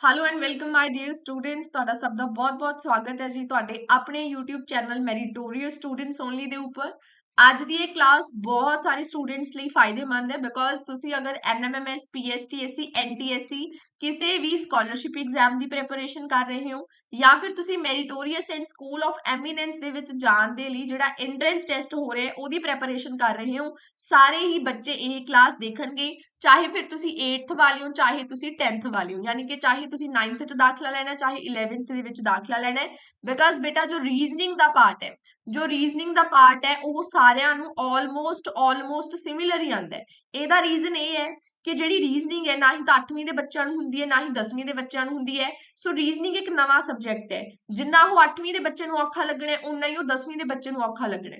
Hello and welcome my dear students ਤੁਹਾਡਾ ਸਭ ਦਾ ਬਹੁਤ-ਬਹੁਤ ਸਵਾਗਤ ਹੈ ਜੀ ਤੁਹਾਡੇ ਆਪਣੇ YouTube channel meritorious students only ਦੇ ਉੱਪਰ। ਅੱਜ ਦੀ ਇਹ ਕਲਾਸ ਬਹੁਤ ਸਾਰੇ ਸਟੂਡੈਂਟਸ ਲਈ ਫਾਇਦੇਮੰਦ ਹੈ ਬਿਕੋਜ਼ ਤੁਸੀਂ ਅਗਰ NMMS PSTSC NTSC ਕਿਸੇ ਵੀ ਸਕਾਲਰਸ਼ਿਪ ਐਗਜ਼ਾਮ ਦੀ ਪ੍ਰੈਪਰੇਸ਼ਨ ਕਰ ਰਹੇ ਹੋ ਜਾਂ ਫਿਰ ਤੁਸੀਂ meritorious and school of eminence ਦੇ ਵਿੱਚ ਜਾਣ ਦੇ ਲਈ ਜਿਹੜਾ ਐਂਟਰੈਂਸ ਟੈਸਟ ਹੋ ਰਿਹਾ ਉਹਦੀ ਪ੍ਰੈਪਰੇਸ਼ਨ ਕਰ ਰਹੇ ਹੋ ਸਾਰੇ ਹੀ ਬੱਚੇ ਇਹ ਕਲਾਸ ਦੇਖਣਗੇ ਚਾਹੇ ਫਿਰ ਤੁਸੀਂ 8th ਵਾਲੇ ਹੋ ਚਾਹੇ ਤੁਸੀਂ 10th ਵਾਲੇ ਹੋ ਯਾਨੀ ਕਿ ਚਾਹੇ ਤੁਸੀਂ 9th ਚ ਦਾਖਲਾ ਲੈਣਾ ਚਾਹੇ 11th ਦੇ ਵਿੱਚ ਦਾਖਲਾ ਲੈਣਾ ਹੈ ਬਿਕਾਜ਼ ਬੇਟਾ ਜੋ ਰੀਜ਼ਨਿੰਗ ਦਾ ਪਾਰਟ ਹੈ ਜੋ ਰੀਜ਼ਨਿੰਗ ਦਾ ਪਾਰਟ ਹੈ ਉਹ ਸਾਰਿਆਂ ਨੂੰ ਆਲਮੋਸਟ ਆਲਮੋਸਟ ਸਿਮਿਲਰ ਹੀ ਆਂਦਾ ਹੈ ਇਹਦਾ ਰੀਜ਼ਨ ਇਹ ਹੈ ਕਿ ਜਿਹੜੀ ਰੀਜ਼ਨਿੰਗ ਹੈ, ਨਾ ਹੀ ਤਾਂ 8ਵੀਂ ਦੇ ਬੱਚਿਆਂ ਨੂੰ ਹੁੰਦੀ ਹੈ, ਨਾ ਹੀ 10ਵੀਂ ਦੇ ਬੱਚਿਆਂ ਨੂੰ ਹੁੰਦੀ ਹੈ। ਸੋ ਰੀਜ਼ਨਿੰਗ ਇੱਕ ਨਵਾਂ ਸਬਜੈਕਟ ਹੈ। ਜਿੰਨਾ ਉਹ 8ਵੀਂ ਦੇ ਬੱਚੇ ਨੂੰ ਔਖਾ ਲੱਗਣਾ ਉਨਾ ਹੀ ਉਹ 10ਵੀਂ ਦੇ ਬੱਚੇ ਨੂੰ ਔਖਾ ਲੱਗਣਾ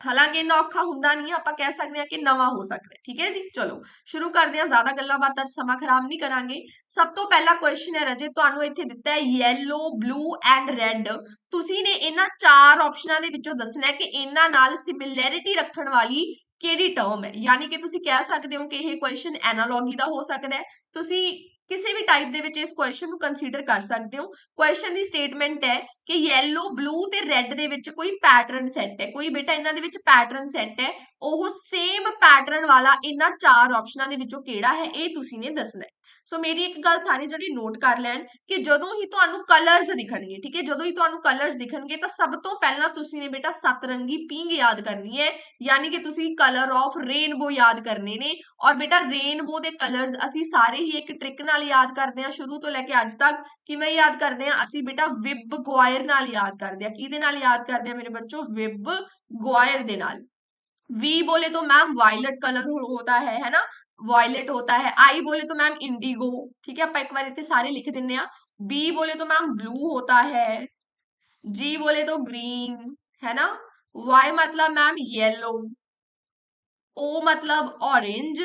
ਹਾਲਾਂਕਿ ਇੰਨਾ ਔਖਾ ਹੁੰਦਾ ਨਹੀਂ ਹੈ, ਆਪਾਂ ਕਹਿ ਸਕਦੇ ਹਾਂ ਕਿ ਨਵਾਂ ਹੋ ਸਕਦਾ ਠੀਕ ਹੈ ਜੀ? ਚਲੋ, ਸ਼ੁਰੂ ਕਰਦੇ ਹਾਂ। ਜ਼ਿਆਦਾ ਗੱਲਾਂ ਬਾਤਾਂ ਸਮਾਂ ਖਰਾਬ ਨਹੀਂ ਕਰਾਂਗੇ। ਸਭ ਤੋਂ ਪਹਿਲਾ ਕੁਐਸਚਨ ਹੈ ਰਜੇ, ਤੁਹਾਨੂੰ ਇੱਥੇ ਦਿੱਤਾ ਹੈ ਯੈਲੋ ਬਲੂ ਐਂਡ ਰੈੱਡ ਤੁਸੀਂ ਨੇ ਇਹਨਾਂ ਚਾਰ ਆਪਸ਼ਨਾਂ ਦੇ ਵਿੱਚੋਂ ਦੱਸਣਾ ਹੈ ਕਿ ਇਹਨਾਂ ਨਾਲ ਸਿਮਿਲੈਰਿਟੀ ਰੱਖਣ ਵਾਲੀ ਕਿਹੜੀ ਟਰਮ ਹੈ? ਯਾਨੀ ਕਿ ਤੁਸੀਂ ਕਹਿ ਸਕਦੇ ਹੋ ਕਿ ਇਹ ਕੁਐਸਚਨ ਐਨਾਲੋਗੀ ਦਾ ਹੋ ਸਕਦਾ ਹੈ। ਤੁਸੀਂ ਕਿਸੇ ਵੀ ਟਾਈਪ ਦੇ ਵਿੱਚ ਇਸ ਕੁਐਸਚਨ ਨੂੰ ਕੰਸੀਡਰ ਕਰ ਸਕਦੇ ਹੋ। ਕੁਐਸਚਨ ਦੀ ਸਟੇਟਮੈਂਟ ਹੈ ਕਿ ਯੈਲੋ ਬਲੂ ਤੇ ਰੈੱਡ ਦੇ ਵਿੱਚ ਕੋਈ ਪੈਟਰਨ ਸੈੱਟ ਹੈ। ਕੋਈ ਬੇਟਾ, ਇਹਨਾਂ ਦੇ ਵਿੱਚ ਪੈਟਰਨ ਸੈੱਟ ਹੈ। ਉਹ ਸੇਮ ਪੈਟਰਨ ਵਾਲਾ ਇਹਨਾਂ ਚਾਰ ਆਪਸ਼ਨਾਂ ਦੇ ਵਿੱਚੋਂ ਕਿਹੜਾ ਹੈ? ਇਹ ਤੁਸੀਂ ਨੇ ਦੱਸਣਾ ਹੈ। ਸੋ ਮੇਰੀ ਇੱਕ ਗੱਲ ਸਾਰੇ ਜਿਹੜੇ ਨੋਟ ਕਰ ਲੈਣ ਕਿ ਜਦੋਂ ਹੀ ਤੁਹਾਨੂੰ ਕਲਰਸ ਦਿਖਣਗੇ ਠੀਕ ਹੈ ਜਦੋਂ ਹੀ ਤੁਹਾਨੂੰ ਕਲਰਸ ਦਿਖਣਗੇ ਤਾਂ ਸਭ ਤੋਂ ਪਹਿਲਾਂ ਤੁਸੀਂ ਨੇ ਬੇਟਾ ਸਤਰੰਗੀ ਪਿੰਗ ਯਾਦ ਕਰਨੀ ਹੈ ਯਾਨੀ ਕਿ ਤੁਸੀਂ ਕਲਰ ਆਫ ਰੇਨਬੋ ਯਾਦ ਕਰਨੇ ਨੇ ਔਰ ਬੇਟਾ ਰੇਨਬੋ ਦੇ ਕਲਰਸ ਅਸੀਂ ਸਾਰੇ ਹੀ ਇੱਕ ਟ੍ਰਿਕ ਨਾਲ ਯਾਦ ਕਰਦੇ ਹਾਂ ਸ਼ੁਰੂ ਤੋਂ ਲੈ ਕੇ ਅੱਜ ਤੱਕ ਕਿਵੇਂ ਯਾਦ ਕਰਦੇ ਹਾਂ ਅਸੀਂ ਬੇਟਾ ਵਿਬ ਗੁਆਇਰ ਨਾਲ ਯਾਦ ਕਰਦੇ ਹਾਂ ਕਿਹਦੇ ਨਾਲ ਯਾਦ ਕਰਦੇ ਹਾਂ ਮੇਰੇ ਬੱਚੋ ਵਿਬ ਗੁਆਇਰ ਦੇ ਨਾਲ वी बोले तो मैम वायलेट कलर होता है है ना वायलेट होता है। आई बोले तो मैम इंडिगो ठीक है? आप एक बार इतने सारे लिख देने बी बोले तो मैम ब्लू होता है। जी बोले तो ग्रीन है ना? वाई मतलब मैम येलो ओ मतलब ऑरेंज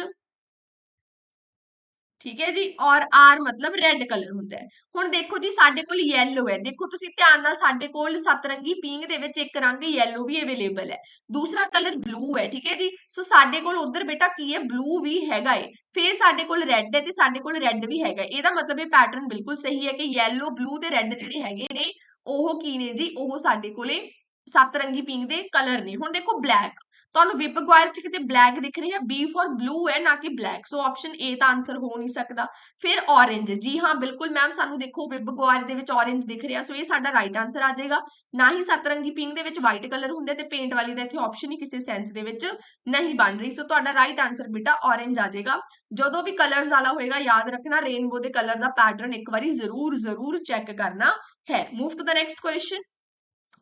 ਠੀਕ ਹੈ ਜੀ, ਔਰ ਆਰ ਮਤਲਬ ਰੈੱਡ ਕਲਰ ਹੁੰਦਾ ਹੈ। ਹੁਣ ਦੇਖੋ ਜੀ, ਸਾਡੇ ਕੋਲ ਯੈਲੋ ਹੈ। ਦੇਖੋ ਤੁਸੀਂ ਧਿਆਨ ਨਾਲ ਸਾਡੇ ਕੋਲ ਸਤਰੰਗੀ ਪਿੰਕ ਦੇ ਵਿੱਚ ਇੱਕ ਰੰਗ ਯੈਲੋ ਵੀ ਅਵੇਲੇਬਲ ਹੈ। ਦੂਸਰਾ ਕਲਰ ਬਲੂ ਹੈ, ਠੀਕ ਹੈ ਜੀ। ਸੋ ਸਾਡੇ ਕੋਲ ਉਧਰ ਬੇਟਾ ਕੀ ਹੈ? ਬਲੂ ਵੀ ਹੈਗਾ ਏ। ਫਿਰ ਸਾਡੇ ਕੋਲ ਰੈੱਡ ਹੈ ਤੇ ਸਾਡੇ ਕੋਲ ਰੈੱਡ ਵੀ ਹੈਗਾ ਇਹਦਾ ਮਤਲਬ ਇਹ ਪੈਟਰਨ ਬਿਲਕੁਲ ਸਹੀ ਹੈ ਕਿ ਯੈਲੋ ਬਲੂ ਤੇ ਰੈੱਡ ਜਿਹੜੇ ਹੈਗੇ ਨੇ, ਉਹ ਕੀ ਨੇ ਜੀ? ਉਹ ਸਾਡੇ ਕੋਲੇ ਸਤਰੰਗੀ ਪਿੰਕ ਦੇ ਕਲਰ ਨੇ। ਹੁਣ ਦੇਖੋ ਬਲੈਕ ਤੁਹਾਨੂੰ ਵਿਪ ਗੁਆਇਰ ਚ ਕਿਤੇ ਬਲੈਕ ਦਿਖ ਰਹੀ ਹੈ ਬੀ ਫॉर ਬਲੂ ਹੈ, ਨਾ ਕਿ ਬਲੈਕ ਸੋ ਆਪਸ਼ਨ ਏ ਤਾਂ ਆਨਸਰ ਹੋ ਨਹੀਂ ਸਕਦਾ। ਫਿਰ orange ਜੀ ਹਾਂ, ਬਿਲਕੁਲ ਮੈਮ ਸਾਨੂੰ ਦੇਖੋ ਵਿਪ ਗੁਆਇਰ ਦੇ ਵਿੱਚ orange ਦਿਖ ਰਿਹਾ। ਸੋ ਇਹ ਸਾਡਾ ਰਾਈਟ ਆਨਸਰ ਆ ਜਾਏਗਾ। ਨਾ ਹੀ ਸਤਰੰਗੀ ਪਿੰਕ ਦੇ ਵਿੱਚ ਵਾਈਟ ਕਲਰ ਹੁੰਦੇ ਤੇ ਪੇਂਟ ਵਾਲੀ ਦਾ ਇੱਥੇ ਆਪਸ਼ਨ ਹੀ ਕਿਸੇ ਸੈਂਸ ਦੇ ਵਿੱਚ ਨਹੀਂ ਬਣ ਰਹੀ। ਸੋ ਤੁਹਾਡਾ ਰਾਈਟ ਆਨਸਰ ਬੇਟਾ orange ਆ ਜਾਏਗਾ। ਜਦੋਂ ਵੀ ਕਲਰਸ ਵਾਲਾ ਹੋਏਗਾ, ਯਾਦ ਰੱਖਣਾ ਰੇਨਬੋ ਦੇ ਕਲਰ ਦਾ ਪੈਟਰਨ ਇੱਕ ਵਾਰੀ ਜ਼ਰੂਰ ਜ਼ਰੂਰ ਚੈੱਕ ਕਰਨਾ ਹੈ। Move to the next question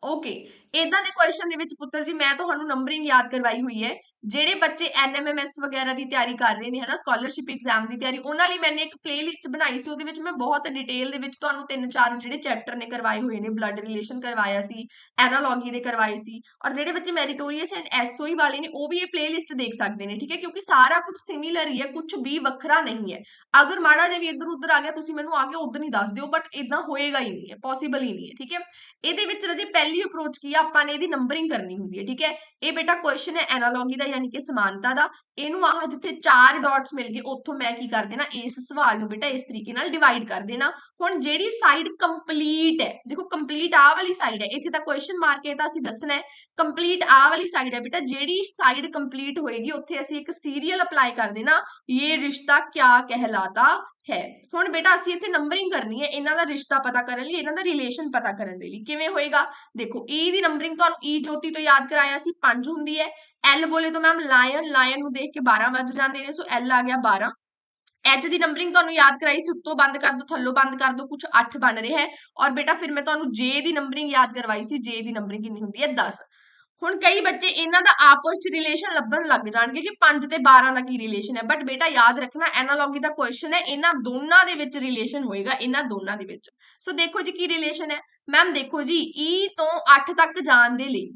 okay ਇਦਾਂ ਦੇ ਕੁਐਸਚਨ ਦੇ ਵਿੱਚ ਪੁੱਤਰ ਜੀ, ਮੈਂ ਤੁਹਾਨੂੰ ਨੰਬਰਿੰਗ ਯਾਦ ਕਰਵਾਈ ਹੋਈ ਹੈ। ਜਿਹੜੇ ਬੱਚੇ ਐਨਐਮਐਮਐਸ ਵਗੈਰਾ ਦੀ ਤਿਆਰੀ ਕਰ ਰਹੇ ਨੇ, ਹਨਾ ਸਕਾਲਰਸ਼ਿਪ ਐਗਜ਼ਾਮ ਦੀ ਤਿਆਰੀ, ਉਹਨਾਂ ਲਈ ਮੈਨੇ ਇੱਕ ਪਲੇਲਿਸਟ ਬਣਾਈ ਸੀ, ਉਹਦੇ ਵਿੱਚ ਮੈਂ ਬਹੁਤ ਡਿਟੇਲ ਦੇ ਵਿੱਚ ਤੁਹਾਨੂੰ ਤਿੰਨ ਚਾਰ ਜਿਹੜੇ ਚੈਪਟਰ ਨੇ ਕਰਵਾਏ ਹੋਏ ਨੇ ਬਲੱਡ ਰਿਲੇਸ਼ਨ ਕਰਵਾਇਆ ਸੀ ਐਨਾਲੋਜੀ ਦੇ ਕਰਵਾਏ ਸੀ, ਔਰ ਜਿਹੜੇ ਬੱਚੇ ਮੈਰੀਟੋਰੀਅਸ ਐਂਡ ਐਸਓਈ ਵਾਲੇ ਨੇ, ਉਹ ਵੀ ਇਹ ਪਲੇਲਿਸਟ ਦੇਖ ਸਕਦੇ ਨੇ, ਠੀਕ ਹੈ, ਕਿਉਂਕਿ ਸਾਰਾ ਕੁਝ ਸਿਮਿਲਰ ਹੀ ਹੈ ਕੁਝ ਵੀ ਵੱਖਰਾ ਨਹੀਂ ਹੈ। ਅਗਰ ਮਾੜਾ ਜਿਹਾ ਵੀ ਇੱਧਰ ਉੱਧਰ ਆ ਗਿਆ, ਤੁਸੀਂ ਮੈਨੂੰ ਆ ਕੇ ਉਦੋਂ ਨਹੀਂ ਦੱਸ ਦਿਓ ਬਟ ਇਦਾਂ ਹੋਏਗਾ ਹੀ ਨਹੀਂ ਹੈ ਪੋਸੀਬਲ ਹੀ ਨਹੀਂ ਹੈ, ਠੀਕ ਹੈ। ਇਹਦੇ ਵਿੱਚ ਰਜੇ ਪਹਿਲੀ ਅਪਰੋਚ ਕੀ ਆ ਆਪਾਂ ਨੇ ਇਹਦੀ ਨੰਬਰਿੰਗ ਕਰਨੀ ਹੁੰਦੀ ਹੈ, ਠੀਕ ਹੈ? ਇਹ ਬੇਟਾ ਕੁਐਸਚਨ ਹੈ ਐਨਾਲੋਗੀ ਦਾ, ਯਾਨੀ ਕਿ ਸਮਾਨਤਾ ਦਾ। ਇਹਨੂੰ ਆਹ ਜਿੱਥੇ ਚਾਰ ਡਾਟਸ ਮਿਲ ਗਏ, ਉੱਥੋਂ ਮੈਂ ਕੀ ਕਰ ਦੇਣਾ, ਇਸ ਸਵਾਲ ਨੂੰ ਬੇਟਾ ਇਸ ਤਰੀਕੇ ਨਾਲ ਡਿਵਾਈਡ ਕਰ ਦੇਣਾ। ਹੁਣ ਜਿਹੜੀ ਸਾਈਡ ਕੰਪਲੀਟ ਹੈ, ਦੇਖੋ ਕੰਪਲੀਟ ਆਹ ਵਾਲੀ ਸਾਈਡ ਹੈ, ਇੱਥੇ ਤਾਂ ਕੁਐਸਚਨ ਮਾਰ ਕੇ ਤਾਂ ਅਸੀਂ ਦੱਸਣਾ ਹੈ। ਕੰਪਲੀਟ ਆਹ ਵਾਲੀ ਸਾਈਡ ਹੈ ਬੇਟਾ, ਜਿਹੜੀ ਸਾਈਡ ਕੰਪਲੀਟ ਹੋਏਗੀ, ਉੱਥੇ ਅਸੀਂ ਇੱਕ ਸੀਰੀਅਲ ਅਪਲਾਈ ਕਰ ਦੇਣਾ, ਇਹ ਰਿਸ਼ਤਾ ਕਿਆ ਕਹਿਲਾਤਾ ਹੈ। ਹੁਣ ਬੇਟਾ ਅਸੀਂ ਇੱਥੇ ਨੰਬਰਿੰਗ ਕਰਨੀ ਹੈ, ਇਹਨਾਂ ਦਾ ਰਿਸ਼ਤਾ ਪਤਾ ਕਰਨ ਲਈ, ਇਹਨਾਂ ਦਾ ਰਿਲੇਸ਼ਨ ਪਤਾ ਕਰਨ ਦੇ ਲਈ। ਕਿਵੇਂ ਹੋਏਗਾ? ਦੇਖੋ ਈ ਦੀ ਨੰਬਰਿੰਗ ਤੁਹਾਨੂੰ ਈ ਜੋਤੀ ਤੋਂ ਯਾਦ ਕਰਾਇਆ ਸੀ 5 ਹੁੰਦੀ ਹੈ ਐਲ ਬੋਲੇ ਤਾਂ ਮੈਮ ਲਾਇਨ ਲਾਇਨ ਨੂੰ ਦੇਖ ਕੇ 12 ਵੱਜ ਜਾਂਦੇ ਨੇ, ਸੋ L ਆ ਗਿਆ 12 H ਦੀ ਨੰਬਰਿੰਗ ਤੁਹਾਨੂੰ ਯਾਦ ਕਰਾਈ ਸੀ, ਉੱਤੋਂ ਬੰਦ ਕਰ ਦੋ, ਥੱਲੋਂ ਬੰਦ ਕਰ ਦੋ ਕੁਝ 8 ਬਣ ਰਿਹਾ ਹੈ। ਔਰ ਬੇਟਾ ਫਿਰ ਮੈਂ ਤੁਹਾਨੂੰ J ਦੀ ਨੰਬਰਿੰਗ ਯਾਦ ਕਰਵਾਈ ਸੀ, J ਦੀ ਨੰਬਰਿੰਗ ਕਿੰਨੀ ਹੁੰਦੀ ਹੈ? 10 ਹੁਣ ਕਈ ਬੱਚੇ ਇਹਨਾਂ ਦਾ ਆਪਸ ਚ ਰਿਲੇਸ਼ਨ ਲੱਭਣ ਲੱਗ ਜਾਣਗੇ ਕਿ 5 ਤੇ 12 ਦਾ ਕੀ ਰਿਲੇਸ਼ਨ ਹੈ। ਬਟ ਬੇਟਾ ਯਾਦ ਰੱਖਣਾ ਐਨਾਲੋਗੀ ਦਾ ਕੁਐਸਚਨ ਹੈ, ਇਹਨਾਂ ਦੋਨਾਂ ਦੇ ਵਿੱਚ ਰਿਲੇਸ਼ਨ ਹੋਏਗਾ, ਇਹਨਾਂ ਦੋਨਾਂ ਦੇ ਵਿੱਚ। ਸੋ ਦੇਖੋ ਜੀ ਕੀ ਰਿਲੇਸ਼ਨ ਹੈ। ਮੈਮ ਦੇਖੋ ਜੀ E ਤੋਂ 8 ਤੱਕ ਜਾਣ ਦੇ ਲਈ